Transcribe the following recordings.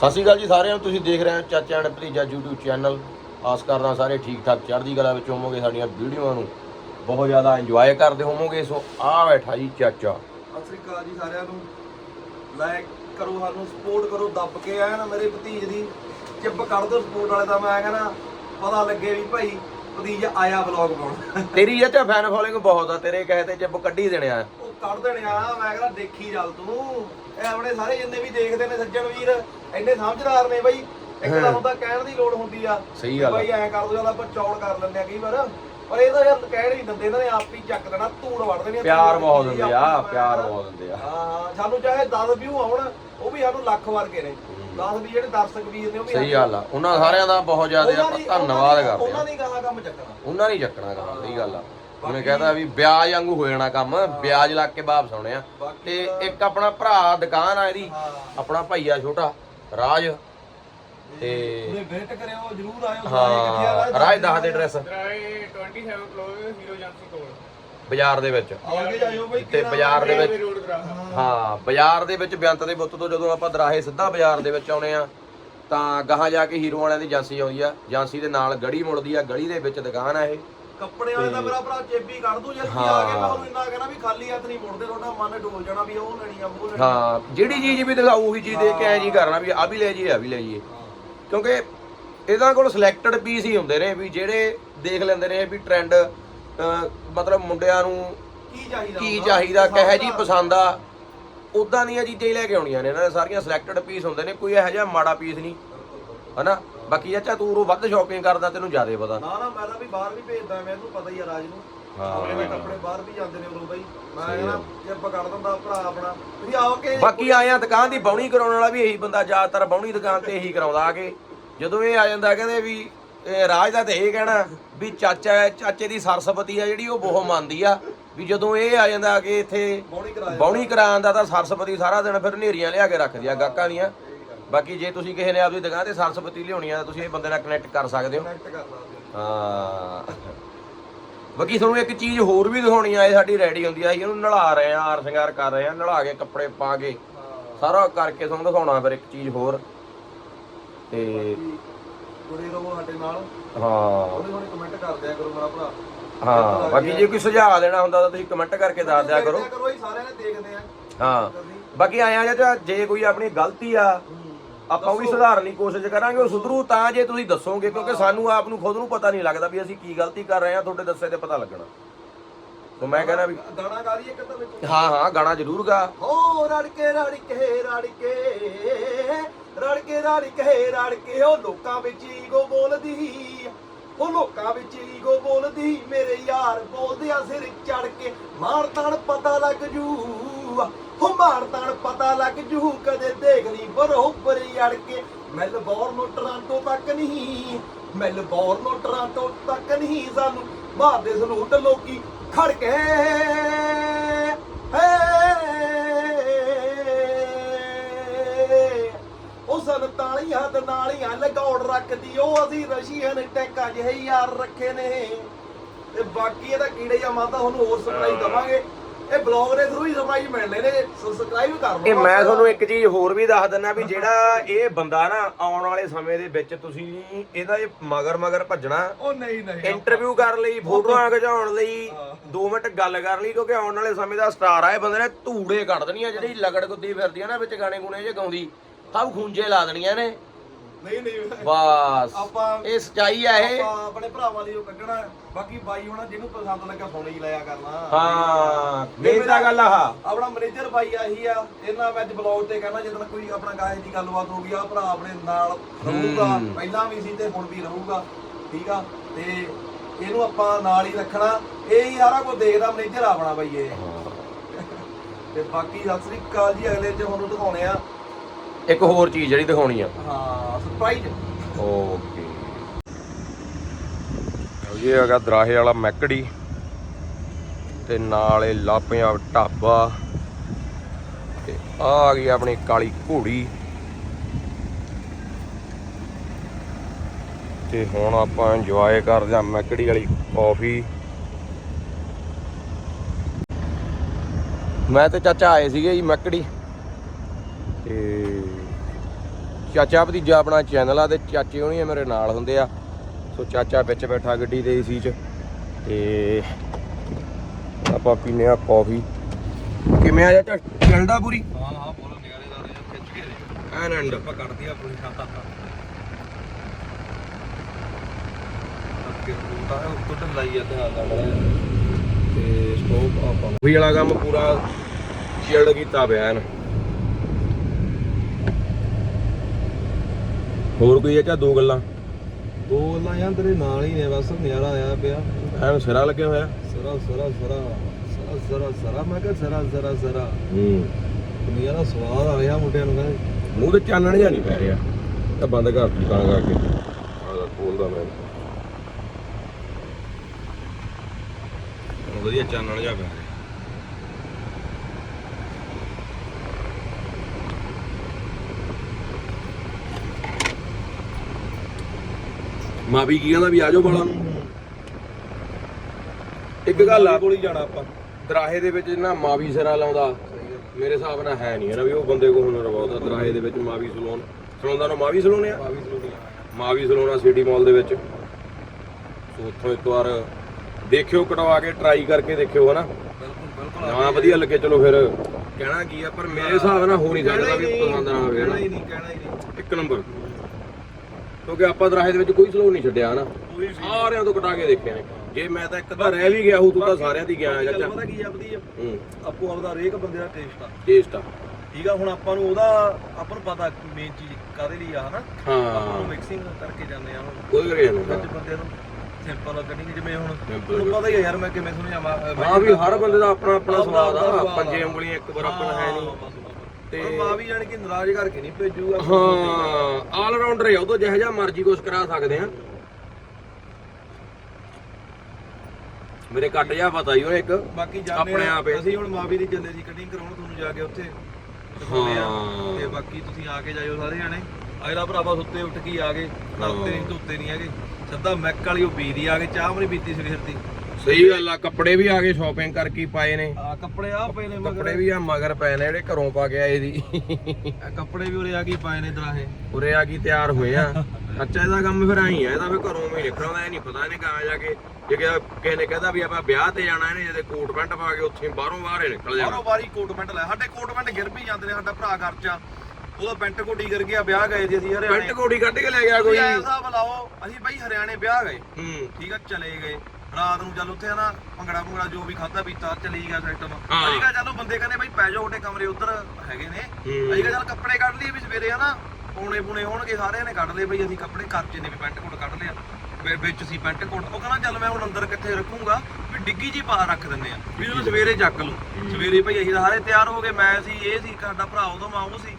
ਸਤਿ ਸ਼੍ਰੀ ਅਕਾਲ ਜੀ ਸਾਰਿਆਂ ਨੂੰ ਤੁਸੀਂ ਦੇਖ ਰਹੇ ਹੋ ਚਾਚਾ ਐਂਡ ਭਤੀਜਾ YouTube ਚੈਨਲ। ਆਸ ਕਰਦਾ ਸਾਰੇ ਠੀਕ ਠਾਕ ਚੜ੍ਹਦੀ ਕਲਾ ਵਿੱਚ ਹੋਵੋਗੇ ਸਾਡੀਆਂ ਵੀਡੀਓਆਂ ਨੂੰ ਬਹੁਤ ਜ਼ਿਆਦਾ ਇੰਜੋਏ ਕਰਦੇ ਹੋਵੋਗੇ। ਸੋ ਆ ਬੈਠਾ ਜੀ ਚਾਚਾ। ਸਤਿ ਸ੍ਰੀ ਅਕਾਲ ਜੀ ਸਾਰਿਆਂ ਨੂੰ। ਲਾਈਕ ਕਰੋ ਸਾਨੂੰ ਸਪੋਰਟ ਕਰੋ ਦੱਬ ਕੇ ਆਇਆ ਨਾ ਮੇਰੇ ਭਤੀਜ ਦੀ। ਚਿੱਪ ਕੱਢ ਦੋ ਸਪੋਰਟ ਵਾਲੇ ਦਾ ਮੈਂ ਕਹਿੰਦਾ ਪਤਾ ਲੱਗੇ ਵੀ ਭਾਈ ਭਤੀਜ ਆਇਆ ਵਲੌਗ ਪਾਉਣ। ਤੇਰੀ ਚਾਚਾ ਫੈਨ ਫੋਲੋਇੰਗ ਬਹੁਤ ਆ ਤੇਰੇ ਕਹੇ ਤੇ ਜੱਬ ਕੱਢੀ ਦੇਣੇ ਆ। ਉਹ ਕੱਢ ਦੇਣੇ ਆ ਮੈਂ ਕਹਿੰਦਾ ਦੇਖੀ ਚੱਲ ਤੂੰ। ਇਹ ਆਪਣੇ ਸਾਰੇ ਜਿੰਨੇ ਵੀ ਦੇਖਦੇ ਨੇ ਸੱਜਣ ਵੀਰ ਇੰਨੇ ਸਮਝਦਾਰ ਨੇ ਬਈ। ਇੱਕ ਤਾਂ ਹੁੰਦਾ ਕਹਿਣ ਦੀ ਲੋੜ ਹੁੰਦੀ ਆ ਸਹੀ ਗੱਲ। ਬਈ ਐਂ ਕਰ ਦੋ ਜਦ ਆਪਾਂ ਚੌੜ ਕਰ ਲੈਂਦੇ ਆ ਕਈ ਵਾਰ। ਪਰ ਇਹ ਤਾਂ ਯਾਰ ਕਹਿਣ ਨਹੀਂ ਦਿੰਦੇ ਇਹਨਾਂ ਨੇ ਆਪ ਹੀ ਚੱਕ ਦੇਣਾ ਧੂੜ ਵੜ ਦੇਣੀ ਪਿਆਰ ਬਹੁਤ ਦਿੰਦੇ ਆ ਪਿਆਰ ਬਹੁਤ ਦਿੰਦੇ ਆ। ਹਾਂ ਸਾਨੂੰ ਚਾਹੇ 10 ਵਿਊ ਆਉਣ ਉਹ ਵੀ ਸਾਨੂੰ ਲੱਖ ਵਰਗੇ ਨੇ। 10 ਵੀ ਜਿਹੜੇ ਦਰਸ਼ਕ ਵੀਰ ਨੇ ਉਹ ਵੀ ਸਹੀ ਗੱਲ ਆ। ਉਹਨਾਂ ਸਾਰਿਆਂ ਦਾ ਬਹੁਤ ਜ਼ਿਆਦਾ ਉਹਨਾਂ ਧੰਨਵਾਦ ਉਹਨਾਂ ਕਰਦੇ ਉਹਨਾਂ ਆ ਦੀ ਗਾਹਾਂ ਕੰਮ ਚੱਕਣਾ। ਉਹਨਾਂ ਨਹੀਂ ਚੱਕਣਾ ਕੰਮ ਸਹੀ ਗੱਲ ਆ। ਉਹਨੇ ਕਹਤਾ ਵੀ ਵਿਆਜ ਵਾਂਗੂ ਹੋ ਜਾਣਾ ਕੰਮ ਵਿਆਜ ਲੱਗ ਕੇ ਵਾਪਸ ਆਉਣੇ ਆ। ਤੇ ਇੱਕ ਆਪਣਾ ਭਰਾ ਦੁਕਾਨ ਆ ਇਹਦੀ ਆਪਣਾ ਭਾਈਆ ਛੋਟਾ ਰਾਜ। ਤੇ ਉਹਦੇ ਵਿਜ਼ਿਟ ਕਰਿਓ ਜਰੂਰ ਆਇਓ ਹਾਂ ਰਾਜ ਦੱਸ ਦੇ address Rai 27 floor hero agency ਕੋਲ ਬਾਜ਼ਾਰ ਦੇ ਵਿੱਚ। ਜਾਇਓ ਬਈ ਤੇ ਬਾਜ਼ਾਰ ਦੇ ਵਿੱਚ ਹਾਂ? ਬਾਜ਼ਾਰ ਦੇ ਵਿੱਚ ਬੇਅੰਤ ਦੇ ਬੁੱਤ ਤੋਂ ਜਦੋਂ ਆਪਾਂ ਦਰਾਹੇ ਸਿੱਧਾ ਬਾਜ਼ਾਰ ਦੇ ਵਿੱਚ ਆਉਨੇ ਆ ਤਾਂ ਗਾਹਾਂ ਜਾ ਕੇ ਹੀਰੋ ਵਾਲਿਆਂ ਦੀ ਏਜੰਸੀ ਆਉਂਦੀ ਆ। ਏਜੰਸੀ ਦੇ ਨਾਲ ਗੜੀ ਮੁੜਦੀ ਆ ਗੜੀ ਦੇ ਵਿੱਚ ਦੁਕਾਨ ਆ ਇਹ। ਕੱਪੜੇ ਵਾਲੇ ਦਾ ਮੇਰਾ ਭਰਾ ਚੇਬੀ ਕੱਢ ਦੂ ਜੇ ਤੁਸੀਂ ਆ ਕੇ ਮੈਂ ਉਹਨੂੰ ਇੰਨਾ ਕਹਿਣਾ ਵੀ ਖਾਲੀ ਹੱਥ ਨਹੀਂ ਮੁੜਦੇ ਤੁਹਾਡਾ ਮਨ ਡੋਲ ਜਾਣਾ ਵੀ ਉਹ ਲੈਣੀ ਆ ਉਹ ਲੈਣੀ ਆ। ਹਾਂ ਜਿਹੜੀ ਚੀਜ਼ ਵੀ ਦਿਖਾਊ ਉਹੀ ਚੀਜ਼ ਦੇਖ ਕੇ ਐ ਜੀ ਕਰਨਾ ਵੀ ਆ ਵੀ ਲੈ ਜੀ ਆ ਵੀ ਲੈ ਜੀ ਕਿਉਂਕਿ ਇਹਨਾਂ ਕੋਲ ਸਿਲੈਕਟਡ ਪੀਸ ਹੀ ਹੁੰਦੇ ਨੇ ਵੀ ਜਿਹੜੇ ਦੇਖ ਲੈਂਦੇ ਨੇ ਵੀ ਟ੍ਰੈਂਡ ਮਤਲਬ ਮੁੰਡਿਆਂ ਨੂੰ ਕੀ ਚਾਹੀਦਾ ਕੀ ਹੁੰਦਾ? ਚਾਹੀਦਾ ਕਹੇ ਜੀ ਪਸੰਦ ਪਸੰਦ ਆ। ਉਦਾਂ ਦੀਆਂ ਚੀਜ਼ਾਂ ਹੀ ਲੈ ਕੇ ਆਉਣੀਆਂ ਨੇ ਇਹਨਾਂ ਨੇ ਸਾਰੀਆਂ ਸਿਲੈਕਟਡ ਪੀਸ ਹੁੰਦੇ ਨੇ ਕੋਈ ਇਹੋ ਜਿਹਾ ਮਾੜਾ ਪੀਸ ਨਹੀਂ ਹਨਾ? ਬਾਕੀ ਚਾਚਾ ਤੂੰ ਉਰੋਂ ਵੱਧ ਸ਼ਾਪਿੰਗ ਕਰਦਾ ਤੈਨੂੰ ਜ਼ਿਆਦਾ ਪਤਾ। ਨਾ ਨਾ ਮੈਂ ਤਾਂ ਵੀ ਬਾਹਰ ਵੀ ਭੇਜਦਾ ਮੈਨੂੰ ਪਤਾ ਹੀ ਆ ਰਾਜ ਨੂੰ। ਹਾਂ। ਆਪਣੇ ਵੀ ਕੱਪੜੇ ਬਾਹਰ ਵੀ ਜਾਂਦੇ ਨੇ ਉਦੋਂ ਬਈ। ਮੈਂ ਸਹੀ ਕਹਿੰਦਾ ਕੱਢ ਦਿੰਦਾ ਭਰਾ ਆਪਣਾ ਤੁਸੀਂ ਆਓ ਕੇ। ਬਾਕੀ ਆਇਆ ਦੁਕਾਨ ਦੀ ਬੌਣੀ ਕਰਾਉਣ ਵਾਲਾ ਵੀ ਇਹੀ ਬੰਦਾ ਜ਼ਿਆਦਾਤਰ ਬੌਣੀ ਦੁਕਾਨ ਤੇ ਇਹੀ ਕਰਾਉਂਦਾ ਆ ਕੇ। ਜਦੋਂ ਇਹ ਆ ਜਾਂਦਾ ਕਹਿੰਦੇ ਵੀ ਇਹ ਰਾਜ ਦਾ ਤੇ ਇਹ ਕਹਿਣਾ ਵੀ ਚਾਚਾ ਹੈ, ਚਾਚੇ ਦੀ ਸਰਸਵਤੀ ਆ ਜਿਹੜੀ ਉਹ ਬਹੁਤ ਮੰਨਦੀ ਆ। ਵੀ ਜਦੋਂ ਇਹ ਆ ਜਾਂਦਾ ਕਿ ਇੱਥੇ ਬੌਣੀ ਕਰਾ ਬੌਣੀ ਕਰਾਉਣ ਦਾ ਤਾਂ ਸਰਸਵਤੀ ਸਾਰਾ ਦਿਨ ਫਿਰ ਨੇਰੀਆਂ ਲਿਆ ਕੇ ਰੱਖਦੀ ਆ ਗਾਹਕਾਂ ਦੀਆਂ। ਬਾਕੀ ਜੇ ਤੁਸੀਂ ਕਿਸੇ ਨੇ ਆਪਦੀ ਦੁਕਾਨ ਤੇ ਸਰਸਵਤੀ ਲਿਆਉਣੀ ਆ ਤਾਂ ਤੁਸੀਂ ਇਹ ਬੰਦੇ ਨਾਲ ਕਨੈਕਟ ਕਰ ਸਕਦੇ ਹੋ। ਕਨੈਕਟ ਕਰ ਸਕਦੇ ਹਾਂ। ਬਾਕੀ ਤੁਹਾਨੂੰ ਇੱਕ ਚੀਜ਼ ਹੋਰ ਵੀ ਦਿਖਾਉਣੀ ਆ ਇਹ ਸਾਡੀ ਰੈਡੀ ਹੁੰਦੀ ਆ ਅਸੀਂ ਇਹਨੂੰ ਨਲਾ ਰਹੇ ਆ ਆਰ ਸ਼ਿੰਗਾਰ ਕਰ ਰਹੇ ਆ ਨਲਾ ਕੇ ਕੱਪੜੇ ਪਾ ਕੇ ਸਾਰਾ ਕਰਕੇ ਤੁਹਾਨੂੰ ਦਿਖਾਉਣਾ ਫਿਰ ਇੱਕ ਚੀਜ਼ ਹੋਰ। ਤੇ ਜੁੜੇ ਰਹੋ ਸਾਡੇ ਨਾਲ। ਹਾਂ। ਉਹਨੇ ਹੁਣੇ ਕਮੈਂਟ ਕਰ ਦਿਆ ਕਰੋ ਮੇਰਾ ਭਰਾ। ਹਾਂ ਬਾਕੀ ਜੇ ਕੋਈ ਸੁਝਾਅ ਦੇਣਾ ਹੁੰਦਾ ਤਾਂ ਤੁਸੀਂ ਕਮੈਂਟ ਕਰਕੇ ਦੱਸ ਦਿਆ ਕਰੋ। ਕਰੋ ਹੀ ਸਾਰਿਆਂ ਨੇ ਦੇਖਦੇ ਆ। ਹਾਂ। ਬਾਕੀ ਆਇਆ ਜਾਂ ਜੇ ਕੋਈ ਆਪਣੀ ਗਲਤੀ ਆ ਆਪਾਂ ਵੀ ਸੁਧਾਰਨ ਦੀ ਕੋਸ਼ਿਸ਼ ਕਰਾਂਗੇ ਉਹ ਸੁਧਰੂ ਤਾਂ ਜੇ ਤੁਸੀਂ ਦੱਸੋਗੇ ਕਿਉਂਕਿ ਸਾਨੂੰ ਆਪ ਨੂੰ ਖੁਦ ਨੂੰ ਪਤਾ ਨਹੀਂ ਲੱਗਦਾ ਵੀ ਅਸੀਂ ਕੀ ਗਲਤੀ ਕਰ ਰਹੇ ਹਾਂ ਤੁਹਾਡੇ ਦੱਸੇ ਤੇ ਪਤਾ ਲੱਗਣਾ। ਸੋ ਮੈਂ ਕਹਿੰਦਾ ਵੀ ਗਾਣਾ ਗਾ ਲਈਏ ਕਿੱਦਾਂ ਵਿੱਚ ਹਾਂ ਹਾਂ ਗਾਣਾ ਜ਼ਰੂਰ ਗਾ। ਹੋ ਰੜ ਕੇ ਰੜ ਕੇ ਰੜ ਕੇ ਰੜ ਕੇ ਰੜ ਕੇ ਰੜ ਕੇ ਉਹ ਲੋਕਾਂ ਵਿੱਚ ਈਗੋ ਬੋਲਦੀ ਉਹ ਲੋਕਾਂ ਵਿੱਚ ਈਗੋ ਬੋਲਦੀ ਮੇਰੇ ਯਾਰ ਬੋਲਦੇ ਆ ਸਿਰ ਚੜ ਕੇ ਮਾਰ ਤਾਣ ਪਤਾ ਲੱਗ ਜੂ ਹੋ ਮਾਰ ਤਾਣ ਪਤਾ ਲੱਗ ਜੂ ਕਦੇ ਦੇਖ ਲਈ ਬਰੋਬਰ ਅੜ ਕੇ। ਮੈਲਬੌਰਨ ਨੂੰ ਟਰਾਂਟੋ ਤੱਕ ਨਹੀਂ ਮੈਲਬੌਰਨ ਨੂੰ ਟਰਾਂਟੋ ਤੱਕ ਨਹੀਂ ਸਾਨੂੰ ਮਾਰਦੇ ਸਲੂਟ ਲੋਕੀ ਖੜ ਕੇ ਉਹ ਸਨ ਤਾਲੀਆਂ ਤੇ ਨਾਲੀਆਂ ਲਗਾਉਣ ਰੱਖਦੀ ਉਹ ਅਸੀਂ ਰਸ਼ੀਅਨ ਟੈਂਕਾਂ ਜਿਹੇ ਯਾਰ ਰੱਖੇ ਨੇ। ਤੇ ਬਾਕੀ ਇਹਦਾ ਕੀੜੇ ਜਾਂ ਮਾਤਾ ਤੁਹਾਨੂੰ ਹੋਰ ਸਰਪ੍ਰਾਈਜ਼ ਦਵਾਂਗੇ। ਇਹ ਬਲੌਗ ਦੇ ਥਰੂ ਹੀ ਸਰਪ੍ਰਾਈਜ਼ ਮਿਲਣੇ ਨੇ ਸਬਸਕ੍ਰਾਈਬ ਕਰ ਲਓ ਇਹ ਮੈਂ ਤੁਹਾਨੂੰ ਇੱਕ ਚੀਜ਼ ਹੋਰ ਵੀ ਦੱਸ ਦਿੰਦਾ ਵੀ ਜਿਹੜਾ ਇਹ ਬੰਦਾ ਨਾ ਆਉਣ ਵਾਲੇ ਸਮੇਂ ਦੇ ਵਿੱਚ ਤੁਸੀਂ ਇਹਦਾ ਇਹ ਮਗਰ ਮਗਰ ਭੱਜਣਾ। ਉਹ ਨਹੀਂ ਨਹੀਂ ਇੰਟਰਵਿਊ ਕਰਨ ਲਈ ਫੋਟੋਆਂ ਖਿਚਾਉਣ ਲਈ ਹਾਂ। 2 ਮਿੰਟ ਗੱਲ ਕਰਨ ਲਈ ਕਿਉਂਕਿ ਆਉਣ ਵਾਲੇ ਸਮੇਂ ਦਾ ਸਟਾਰ ਆ ਇਹ ਬੰਦੇ ਨੇ ਧੂੜੇ ਕੱਢ ਦੇਣੀਆਂ ਜਿਹੜੀ ਲਗੜ ਗੁੱਦੀ ਫਿਰਦੀ ਆ ਨਾ ਵਿੱਚ ਗਾਣੇ ਗੁਣੇ ਜੇ ਗਾਉਂਦੀ ਸਭ ਖੂੰਜੇ ਲਾ ਦੇਣੀਆਂ ਨੇ। ਨਹੀਂ ਨਹੀਂ। ਬਸ। ਆਪਾਂ ਇਹ ਸਚਾਈ ਆ ਇਹ। ਆਪਾਂ ਆਪਣੇ ਭਰਾਵਾਂ ਲਈ ਉਹ ਕੱਢਣਾ। ਬਾਕੀ ਬਾਈ ਹੋਣਾ ਜਿਹਨੂੰ ਪਸੰਦ ਲੱਗਾ ਸੋਨੇ ਹੀ ਲਿਆ ਕਰਨਾ। ਹਾਂ ਮੇਨ ਤਾਂ ਗੱਲ ਆਹ। ਆਪਣਾ ਮੈਨੇਜਰ ਬਾਈ ਆਹੀ ਆ। ਇਹਨਾਂ ਮੈਂ ਅੱਜ ਬਲੌਗ ਤੇ ਕਹਿਣਾ ਜਦੋਂ ਕੋਈ ਆਪਣਾ ਗਾਇਕ ਦੀ ਗੱਲਬਾਤ ਹੋਊਗੀ ਆ ਭਰਾ ਆਪਣੇ ਨਾਲ ਰਹੂਗਾ। ਹੂੰ। ਪਹਿਲਾਂ ਵੀ ਸੀ ਤੇ ਹੁਣ ਵੀ ਰਹੂਗਾ। ਠੀਕ ਆ? ਤੇ ਇਹਨੂੰ ਆਪਾਂ ਨਾਲ ਹੀ ਰੱਖਣਾ। ਇਹ ਹੀ ਸਾਰਾ ਕੁਝ ਦੇਖਦਾ ਮੈਨੇਜਰ ਆਪਣਾ ਬਾਈ ਇਹ। ਤੇ ਬਾਕੀ ਸਤਿ ਸ੍ਰੀ ਅਕਾਲ ਜੀ ਅਗਲੇ ਚ ਤੁਹਾਨੂੰ ਦਿਖਾਉਣੇ ਆ। ਇੱਕ ਹੋਰ ਚੀਜ਼ ਜਿਹੜੀ ਦਿਖਾਉਣੀ ਆ। ਹਾਂ ਸਰਪ੍ਰਾਈਜ਼ ਓਕੇ। ਇਹ ਹੈਗਾ ਦਰਾਹੇ ਵਾਲਾ ਮੈਕੜੀ ਤੇ ਨਾਲ ਇਹ ਲਾਪਿਆਂ ਢਾਬਾ ਤੇ ਆ ਆ ਗਈ ਆਪਣੀ ਕਾਲੀ ਘੋੜੀ। ਤੇ ਹੁਣ ਆਪਾਂ ਇੰਜੋਏ ਕਰਦੇ ਆ ਮੈਕੜੀ ਵਾਲੀ ਕਾਫੀ ਮੈਂ ਤੇ ਚਾਚਾ ਆਏ ਸੀਗੇ ਜੀ ਮੈਕੜੀ ਤੇ ਚਾਚਾ ਭਤੀਜਾ ਆਪਣਾ ਚੈਨਲ ਆ ਤੇ ਚਾਚੇ ਹੋਣੀ ਮੇਰੇ ਨਾਲ ਹੁੰਦੇ ਆ। ਸੋ ਚਾਚਾ ਵਿੱਚ ਬੈਠਾ ਗੱਡੀ ਦੇ ਏਸੀ 'ਚ ਤੇ ਆਪਾਂ ਪੀਨੇ ਆ ਕਾਫੀ ਕਿਵੇਂ ਆ ਚਾਚਾ ਚੱਲਦਾ ਪੂਰੀ? ਹਾਂ ਹਾਂ ਬੋਲ ਨਿਆਰੇ ਦਾ ਖਿੱਚ ਕੇ ਐਨ ਐਂਡ। ਆਪਾਂ ਕੱਢਦੀ ਆ ਪੂਰੀ ਖਾਤਾ ਤਾਂ ਸਟੋਪ ਆਪਾਂ। ਵੀ ਵਾਲਾ ਕੰਮ ਪੂਰਾ ਚਿਲਡ ਕੀਤਾ ਪਿਆ ਹੋਰ ਕੋਈ ਚਾਚਾ ਦੋ ਗੱਲਾਂ? ਦੋ ਗੱਲਾਂ ਯਾਰ ਤੇਰੇ ਨਾਲ ਹੀ ਨੇ ਬਸ ਨਜ਼ਾਰਾ ਆਇਆ ਪਿਆ। ਐਨ ਸਿਰਾ ਲੱਗਿਆ ਹੋਇਆ? ਸਰਾ ਸਰਾ ਸਰਾ ਸਰਾ ਸਰਾ ਸਰਾ। ਮੈਂ ਕਿਹਾ ਸਰਾ ਸਰਾ ਸਰਾ। ਹੂੰ। ਦਾ ਸਵਾਦ ਆ ਰਿਹਾ ਮੁੰਡਿਆਂ ਨੂੰ ਕਹਿੰਦੇ। ਮੂੰਹ ਤੇ ਚਾਨਣ ਜਿਹਾ ਨਹੀਂ ਪੈ ਰਿਹਾ। ਤਾਂ ਬੰਦ ਕਰ ਦਿੱਤੀ ਤਾਂ ਕਰਕੇ ਆਦਾ ਖੋਲਦਾ ਮੈਂ। ਵਧੀਆ ਚਾਨਣ ਜਿਹਾ ਪੈ ਰਿਹਾ ਮਾਂ ਵੀ ਕੀ ਕਹਿੰਦਾ ਵੀ ਆਜੋ ਬਾਲਾ ਇੱਕ ਗੱਲ ਆ ਕੋਲ ਹੀ ਜਾਣਾ ਆਪਾਂ। ਦਰਾਹੇ ਦੇ ਵਿੱਚ ਨਾ ਮਾਵੀ ਸਿਰਾ ਲਾਉਂਦਾ ਮੇਰੇ ਹਿਸਾਬ ਨਾਲ ਹੈ ਨਹੀਂ ਹੈ ਨਾ ਵੀ ਉਹ ਬੰਦੇ ਕੋ ਹੁਨਰ ਬਹੁਤ ਆ ਦਰਾਹੇ ਦੇ ਵਿੱਚ ਮਾਵੀ ਸਲੂਨ ਸਲੂਨ ਨਾਮ ਮਾਵੀ ਸਲੂਨ ਆ? ਬਾਵੀ ਸਲੋਨੀ ਮਾਵੀ ਸਲੂਨ ਆ ਸਿਟੀ ਮਾਲ ਦੇ ਵਿੱਚ। ਸੋ ਉੱਥੋਂ ਇੱਕ ਵਾਰ ਦੇਖਿਓ ਕਟਵਾ ਕੇ ਟਰਾਈ ਕਰਕੇ ਦੇਖਿਓ ਹਨਾ? ਬਿਲਕੁਲ ਬਿਲਕੁਲ ਨਾ ਵਧੀਆ ਲੱਗੇ ਚਲੋ ਫਿਰ। ਕਹਿਣਾ ਕੀ ਆ ਪਰ ਮੇਰੇ ਹਿਸਾਬ ਨਾਲ ਹੋ ਨਹੀਂ ਸਕਦਾ ਵੀ ਪਸੰਦ ਨਾ ਹੋਵੇ ਕਹਿਣਾ ਹਨਾ? ਹੀ ਨਹੀਂ ਕਹਿਣਾ ਹੀ ਨਹੀਂ। ਇੱਕ ਨੰਬਰ। ਕਿਉਂਕਿ ਆਪਾਂ ਦਰਾਹੇ ਦੇ ਵਿੱਚ ਕੋਈ ਸਲੂਨ ਨਹੀਂ ਛੱਡਿਆ ਹਨਾ? ਸਾਰਿਆਂ ਤੋਂ ਕਟਾ ਕੇ ਦੇਖੇ ਨੇ। ਜੇ ਮੈਂ ਤਾਂ ਇੱਕ ਤਾਂ ਰਹਿ ਵੀ ਗਿਆ ਹੂੰ ਤੂੰ ਤਾਂ ਸਾਰਿਆਂ ਦੀ ਗਿਆ ਚਾਚਾ। ਪਤਾ ਕੀ ਆ ਵਧੀਆ। ਹੂੰ। ਆਪੋ ਆਪਦਾ ਹਰੇਕ ਬੰਦੇ ਦਾ ਟੇਸਟ ਆ। ਟੇਸਟ ਆ। ਠੀਕ ਆ ਹੁਣ ਆਪਾਂ ਨੂੰ ਉਹਦਾ ਆਪਾਂ ਨੂੰ ਪਤਾ ਮੇਨ ਚੀਜ਼ ਕਾਦੇ ਲਈ ਆ ਹਨਾ? ਆਪਾਂ ਹਾਂ ਨੂੰ ਮਿਕਸਿੰਗ ਕਰਕੇ ਜਾਂਦੇ ਆ ਹੁਣ। ਕੋਈ ਕਰੇ ਨਹੀਂ ਵਿੱਚ ਬੰਦੇ ਨੂੰ ਸਿੰਪਲ ਲੱਗਣੀ ਜਿਵੇਂ ਹੁਣ ਤੁਹਾਨੂੰ ਪਤਾ ਹੀ ਆ ਯਾਰ ਮੈਂ ਕਿਵੇਂ ਸਮਝਾਵਾਂ ਹਾਂ ਵੀ ਹਰ ਬੰਦੇ ਦਾ ਆਪਣਾ ਆਪਣਾ ਆਪਦਾ ਸਵਾਦ ਆ। ਪੰਜੇ ਉਂਗਲੀਆਂ ਇੱਕ ਬਰਾਬਰ ਹੈ ਨਹੀਂ। ਤੇ ਤੇ- ਮਾਂ ਵੀ ਜਾਣ ਕੇ ਨਾਰਾਜ਼ ਕਰਕੇ ਨਹੀਂ ਭੇਜੂਗਾ ਹਾਂ ਆਲ ਰਾਉਂਡਰ ਹੈ ਉਹ ਤੋਂ ਜਿਹੋ ਜਿਹਾ ਮਰਜ਼ੀ ਕੁਛ ਕਰਾ ਸਕਦੇ ਆ ਮੇਰੇ ਕੱਟ ਜਾ ਪਤਾ ਹੀ ਉਹ ਇੱਕ ਬਾਕੀ ਜਾਂਦੇ ਆਪਣੇ ਆਪ ਹੀ। ਅਸੀਂ ਹੁਣ ਮਾਵੀ ਦੀ ਚੱਲੇ ਸੀ ਕਟਿੰਗ ਕਰਾਉਣ ਤੁਹਾਨੂੰ ਜਾ ਕੇ ਉੱਥੇ ਦਿਖਾਉਂਦੇ ਆ। ਹਾਂ। ਤੇ ਬਾਕੀ ਤੁਸੀਂ ਆ ਕੇ ਜਾਇਓ ਸਾਰੇ ਜਾਣੇ ਅਗਲਾ ਭਰਾਵਾ ਸੁੱਤੇ ਉੱਠ ਕੇ ਹੀ ਆ ਗਏ ਨਾਤੇ ਨਹੀਂ ਧੋਤੇ ਨਹੀਂ ਹੈਗੇ ਸਿੱਧਾ ਮੈਕ ਵਾਲੀ ਉਹ ਪੀ ਦੀ ਆ ਕੇ ਚਾਹ ਵੀ ਨਹੀਂ ਪੀਤੀ ਸਵੇਰ ਦੀ ਸਹੀ ਗੱਲ ਆ ਕੱਪੜੇ ਵੀ ਆ ਕੇ ਸ਼ਾਪਿੰਗ ਕਰਕੇ ਹੀ ਪਾਏ ਨੇ। ਆ ਕੱਪੜੇ ਆ ਪਏ ਨੇ ਮਗਰ। ਕੱਪੜੇ ਵੀ ਆ ਮਗਰ ਪਏ ਨੇ ਜਿਹੜੇ ਘਰੋਂ ਪਾ ਕੇ ਆਏ ਦੀ ਕੱਪੜੇ ਵੀ ਉਰੇ ਆ ਕੇ ਹੀ ਪਾਏ ਨੇ ਦਰਾਹੇ। ਉਰੇ ਆ ਕੀ ਤਿਆਰ ਹੋਏ ਆ। ਅੱਛਾ ਇਹਦਾ ਕੰਮ ਫਿਰ ਆਈ ਆ ਇਹਦਾ ਫਿਰ ਘਰੋਂ ਵੀ ਨਿਕਲਦਾ ਇਹ ਨਹੀਂ ਪਤਾ ਇਹਨੇ ਕਹਾਂ ਜਾ ਕੇ। ਜੇ ਕਿਹਾ- ਕਿਸੇ ਨੇ ਕਹਦਾ ਵੀ ਆਪਾਂ ਵਿਆਹ ਤੇ ਜਾਣਾ ਇਹਨੇ ਜਿਹਦੇ ਕੋਟ ਪੈਂਟ ਪਾ ਕੇ ਉੱਥੇ ਬਾਹਰੋਂ ਬਾਹਰ ਹੀ ਨਿਕਲ ਜਾਣਾ। ਬਾਰੋ ਬਾਰੀ ਕੋਟ ਪੈਂਟ ਲੈ। ਸਾਡੇ ਕੋਟ ਪੈਂਟ ਗਿਰ ਵੀ ਜਾਂਦੇ ਨੇ ਸਾਡਾ ਭਰਾ ਘਰ ਚ ਆ। ਉਹਦਾ ਪੈਂਟ ਕੋਟੀ ਗਿਰ ਗਿਆ ਵਿਆਹ ਗਏ ਸੀ ਅਸੀਂ ਹਰਿਆਣੇ। ਪੈਂਟ ਕੋਡੀ ਕੱਢ ਕੇ ਲੈ ਗਿਆ ਕੋਈ। ਕੋਈ ਹਿਸਾਬ ਲਾਓ ਅਸੀਂ ਬਾਈ ਹਰਿਆਣੇ ਵਿਆਹ ਗਏ। ਹੂੰ। ਠੀਕ ਆ ਚਲੇ ਗਏ। ਰਾਤ ਨੂੰ ਚੱਲ ਉੱਥੇ ਨਾ ਭੰਗੜਾ ਭੰਗੜਾ ਜੋ ਵੀ ਖਾਦਾ ਪੀਤਾ ਚਲੀ ਗਿਆ ਸਿਸਟਮ ਹਾਂ। ਅਸੀਂ ਕਿਹਾ ਚਲੋ ਬੰਦੇ ਕਹਿੰਦੇ ਬਾਈ ਪੈ ਜਾਓ ਤੁਹਾਡੇ ਕਮਰੇ ਉੱਧਰ ਹੈਗੇ ਨੇ। ਹੂੰ। ਅਸੀਂ ਕਿਹਾ ਚੱਲ ਕੱਪੜੇ ਕੱਢ ਲਈਏ ਵੀ ਸਵੇਰੇ ਹਨਾ ਪੌਣੇ ਪੂਣੇ ਹੋਣਗੇ ਸਾਰਿਆਂ ਨੇ ਕੱਢ ਲਏ ਬਈ ਅਸੀਂ ਕੱਪੜੇ ਖਰਚੇ ਨੇ ਵੀ ਪੈਂਟ ਕੋਟ ਕੱਢ ਲਿਆ। ਵੀ ਵਿੱਚ ਸੀ ਪੈਂਟ ਕੋਟ। ਉਹ ਕਹਿੰਦਾ ਚੱਲ ਮੈਂ ਹੁਣ ਅੰਦਰ ਕਿੱਥੇ ਰੱਖੂੰਗਾ ਵੀ ਡਿੱਗੀ ਜੀ ਪਾ ਰੱਖ ਦਿੰਦੇ ਆ ਵੀ ਉਹਨੂੰ ਸਵੇਰੇ ਚੱਕ ਲੂ ਸਵੇਰੇ ਭਈ ਅਸੀਂ ਸਾਰੇ ਤਿਆਰ ਹੋ ਗਏ ਮੈਂ ਸੀ ਇਹ ਸੀ ਸਾਡਾ ਭਰਾ ਉਦੋਂ ਮਾਂ ਉਹ ਸੀ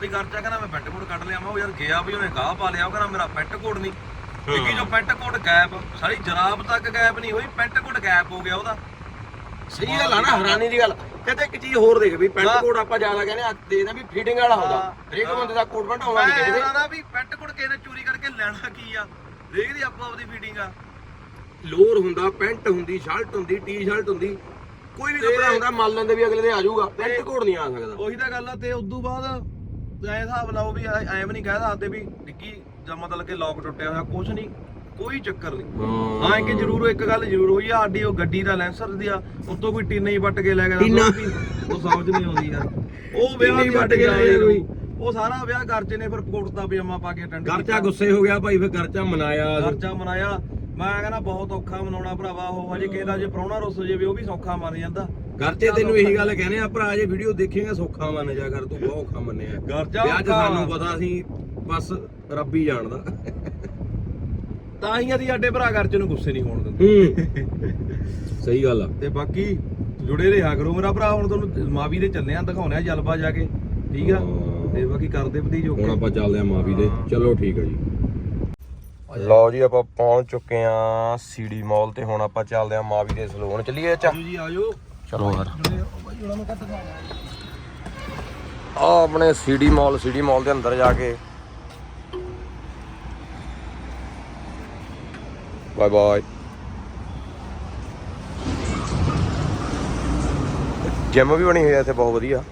ਵੀ ਖਰਚਾ ਕਹਿੰਦਾ ਮੈਂ ਪੈਂਟ ਕੋਟ ਕੱਢ ਲਿਆ। ਮੈਂ ਉਹ ਯਾਰ ਗਿਆ ਵੀ ਉਹਨੇ ਗਾਹ ਪਾ ਲਿਆ। ਉਹ ਕਹਿੰਦਾ ਮੇਰਾ ਪੈਂਟ ਕੋਟ ਨਹੀਂ। ਡਿੱਗੀ ਜੋ ਪੈਂਟ ਕੋਟ ਗਾਇਬ ਸਾਰੀ ਜਰਾਬ ਤੱਕ ਗਾਇਬ ਨਹੀਂ ਹੋਈ ਪੈਂਟ ਕੋਟ ਗਾਇਬ ਹੋ ਗਿਆ ਉਹਦਾ। ਸਹੀ ਗੱਲ ਆ ਨਾ ਹੈਰਾਨੀ ਦੀ ਗੱਲ। ਕਹਿੰਦੇ ਇੱਕ ਚੀਜ਼ ਹੋਰ ਦੇਖ ਵੀ ਪੈਂਟ। ਕੋਟ ਆਪਾਂ ਜ਼ਿਆਦਾ ਕਹਿੰਦੇ ਆ ਦੇਖਦੇ ਵੀ ਫਿਟਿੰਗ ਵਾਲਾ ਹੁੰਦਾ। ਹਰੇਕ ਬੰਦੇ ਦਾ ਕੋਟ ਪੈਂਟ ਆਉਂਦਾ ਮੈਂ ਨਹੀਂ ਕਿਸੇ ਕਹਿੰਦਾ ਵੀ ਪੈਂਟ ਕੋਟ ਕਿਸੇ ਨੇ ਚੋਰੀ ਕਰਕੇ ਲੈਣਾ ਕੀ ਆ? ਦੇਖਦੀ ਆਪੋ ਆਪਦੀ ਫੀਟਿੰਗ ਆ। ਲੋਰ ਹੁੰਦਾ ਪੈਂਟ ਹੁੰਦੀ ਸ਼ਰਟ ਹੁੰਦੀ ਟੀ-ਸ਼ਰਟ ਹੁੰਦੀ। ਕੋਈ ਵੀ ਕੱਪੜਾ ਹੁੰਦਾ ਮੰਨ ਲੈਂਦੇ ਵੀ ਅਗਲੇ ਦੇ ਆ ਜਾਊਗਾ। ਪੈਂਟ ਕੋਟ ਨਹੀਂ ਆ ਸਕਦਾ। ਉਹੀ ਤਾਂ ਗੱਲ ਆ ਤੇ ਉਦੋਂ ਬਾਅਦ ਐ ਹਿਸਾਬ ਲਾਓ ਵੀ ਐ ਐਂ ਵੀ ਨਹੀਂ ਕਹਿ ਸਕਦੇ ਵੀ ਡਿੱਗੀ ਜਾਂ ਮਤਲਬ ਕਿ ਲੋਕ ਟੁੱਟਿਆ ਹੋਇਆ ਕੁਝ ਨਹੀਂ ਕੋਈ ਚੱਕਰ ਨਹੀਂ। ਹਾਂ। ਕਿ ਜ਼ਰੂਰ ਇੱਕ ਗੱਲ ਜ਼ਰੂਰ ਹੋਈ ਆ ਉਹ ਗੱਡੀ ਦਾ ਲੈਂਸਰ ਦੀ ਆ ਉੱਤੋਂ ਕੋਈ ਟੀਨਾ ਹੀ ਵੱਟ ਕੇ ਲੈ ਗਿਆ? ਉਹ ਸਮਝ ਨਹੀਂ ਆਉਂਦੀ ਯਾਰ। ਉਹ ਵਿਆਹ ਹੀ ਵੱਟ ਕੇ ਲੈ ਗਿਆ ਕੋਈ। ਉਹ ਸਾਰਾ ਵਿਆਹ ਘਰ ਚ ਨੇ ਫਿਰ ਕੁੜਤਾ ਪਜਾਮਾ ਪਾ ਕੇ ਅਟੈਂਡ ਗਰਚਾ ਗੁੱਸੇ ਹੋ ਗਿਆ ਭਾਈ ਫਿਰ ਗਰਚਾ ਮਨਾਇਆ। ਖਰਚਾ ਮਨਾਇਆ। ਮੈਂ ਕਹਿੰਦਾ ਬਹੁਤ ਔਖਾ ਮਨਾਉਣਾ ਭਰਾਵਾ ਉਹ ਹਜੇ ਕਿਸੇ ਦਾ ਜੇ ਪ੍ਰਾਹੁਣਾ ਰੁੱਸ ਜੇ ਵੀ ਉਹ ਵੀ ਸੌਖਾ ਮੰਨ ਜਾਂਦਾ। ਗਰਚੇ ਤੈਨੂੰ ਇਹੀ ਗੱਲ ਕਹਿੰਦੇ ਆ ਭਰਾ ਜੇ ਵੀਡੀਓ ਦੇਖੇਗਾ ਸੌਖਾ ਮੰਨ ਜਾ ਕਰ ਤੂੰ ਬਹੁਤ ਔਖਾ ਮੰਨਿਆ। ਗਰਚਾ ਵਿਆਹ 'ਚ ਔਖਾ। ਸਾਨੂੰ ਪਤਾ ਸੀ ਬਸ ਰੱਬ ਹੀ ਜਾਣਦਾ। ਤਾਂ ਹੀ ਅਸੀਂ ਸਾਡੇ ਭਰਾ ਘਰ ਚ ਨੂੰ ਗੁੱਸੇ ਨਹੀਂ ਹੋਣ ਦਿੰਦੇ। ਹੂੰ। ਸਹੀ ਗੱਲ ਆ। ਤੇ ਬਾਕੀ ਜੁੜੇ ਰਿਹਾ ਕਰੋ ਮੇਰਾ ਭਰਾ ਹੁਣ ਤੁਹਾਨੂੰ ਮਾਵੀ ਦੇ ਚੱਲੇ ਆ ਦਿਖਾਉਣੇ ਆ ਜਲਪਾ ਜਾ ਕੇ ਠੀਕ ਆ? ਹਾਂ। ਤੇ ਬਾਕੀ ਕਰਦੇ ਭਤੀਜੋ ਹੁਣ ਆਪਾਂ ਚੱਲਦੇ ਆ ਮਾਵੀ ਦੇ। ਚਲੋ ਠੀਕ ਆ ਜੀ। ਲਓ ਜੀ ਆਪਾਂ ਪਹੁੰਚ ਚੁੱਕੇ ਆ ਸੀਡੀ ਮਾਲ ਤੇ ਹੁਣ ਆਪਾਂ ਚੱਲਦੇ ਆ ਮਾਵੀ ਦੇ ਸਲੂਨ। ਚੱਲੀਏ ਅੱਛਾ ਜੀ ਆਜੋ। ਚਲੋ ਯਾਰ। ਆ ਆਪਣੇ ਸੀਡੀ ਮਾਲ ਸੀਡੀ ਮਾਲ ਦੇ ਅੰਦਰ ਜਾ ਕੇ। Bye bye. ਜਿਮ ਵੀ ਬਣੀ ਹੋਈ ਹੈ ਇੱਥੇ ਬਹੁਤ ਵਧੀਆ।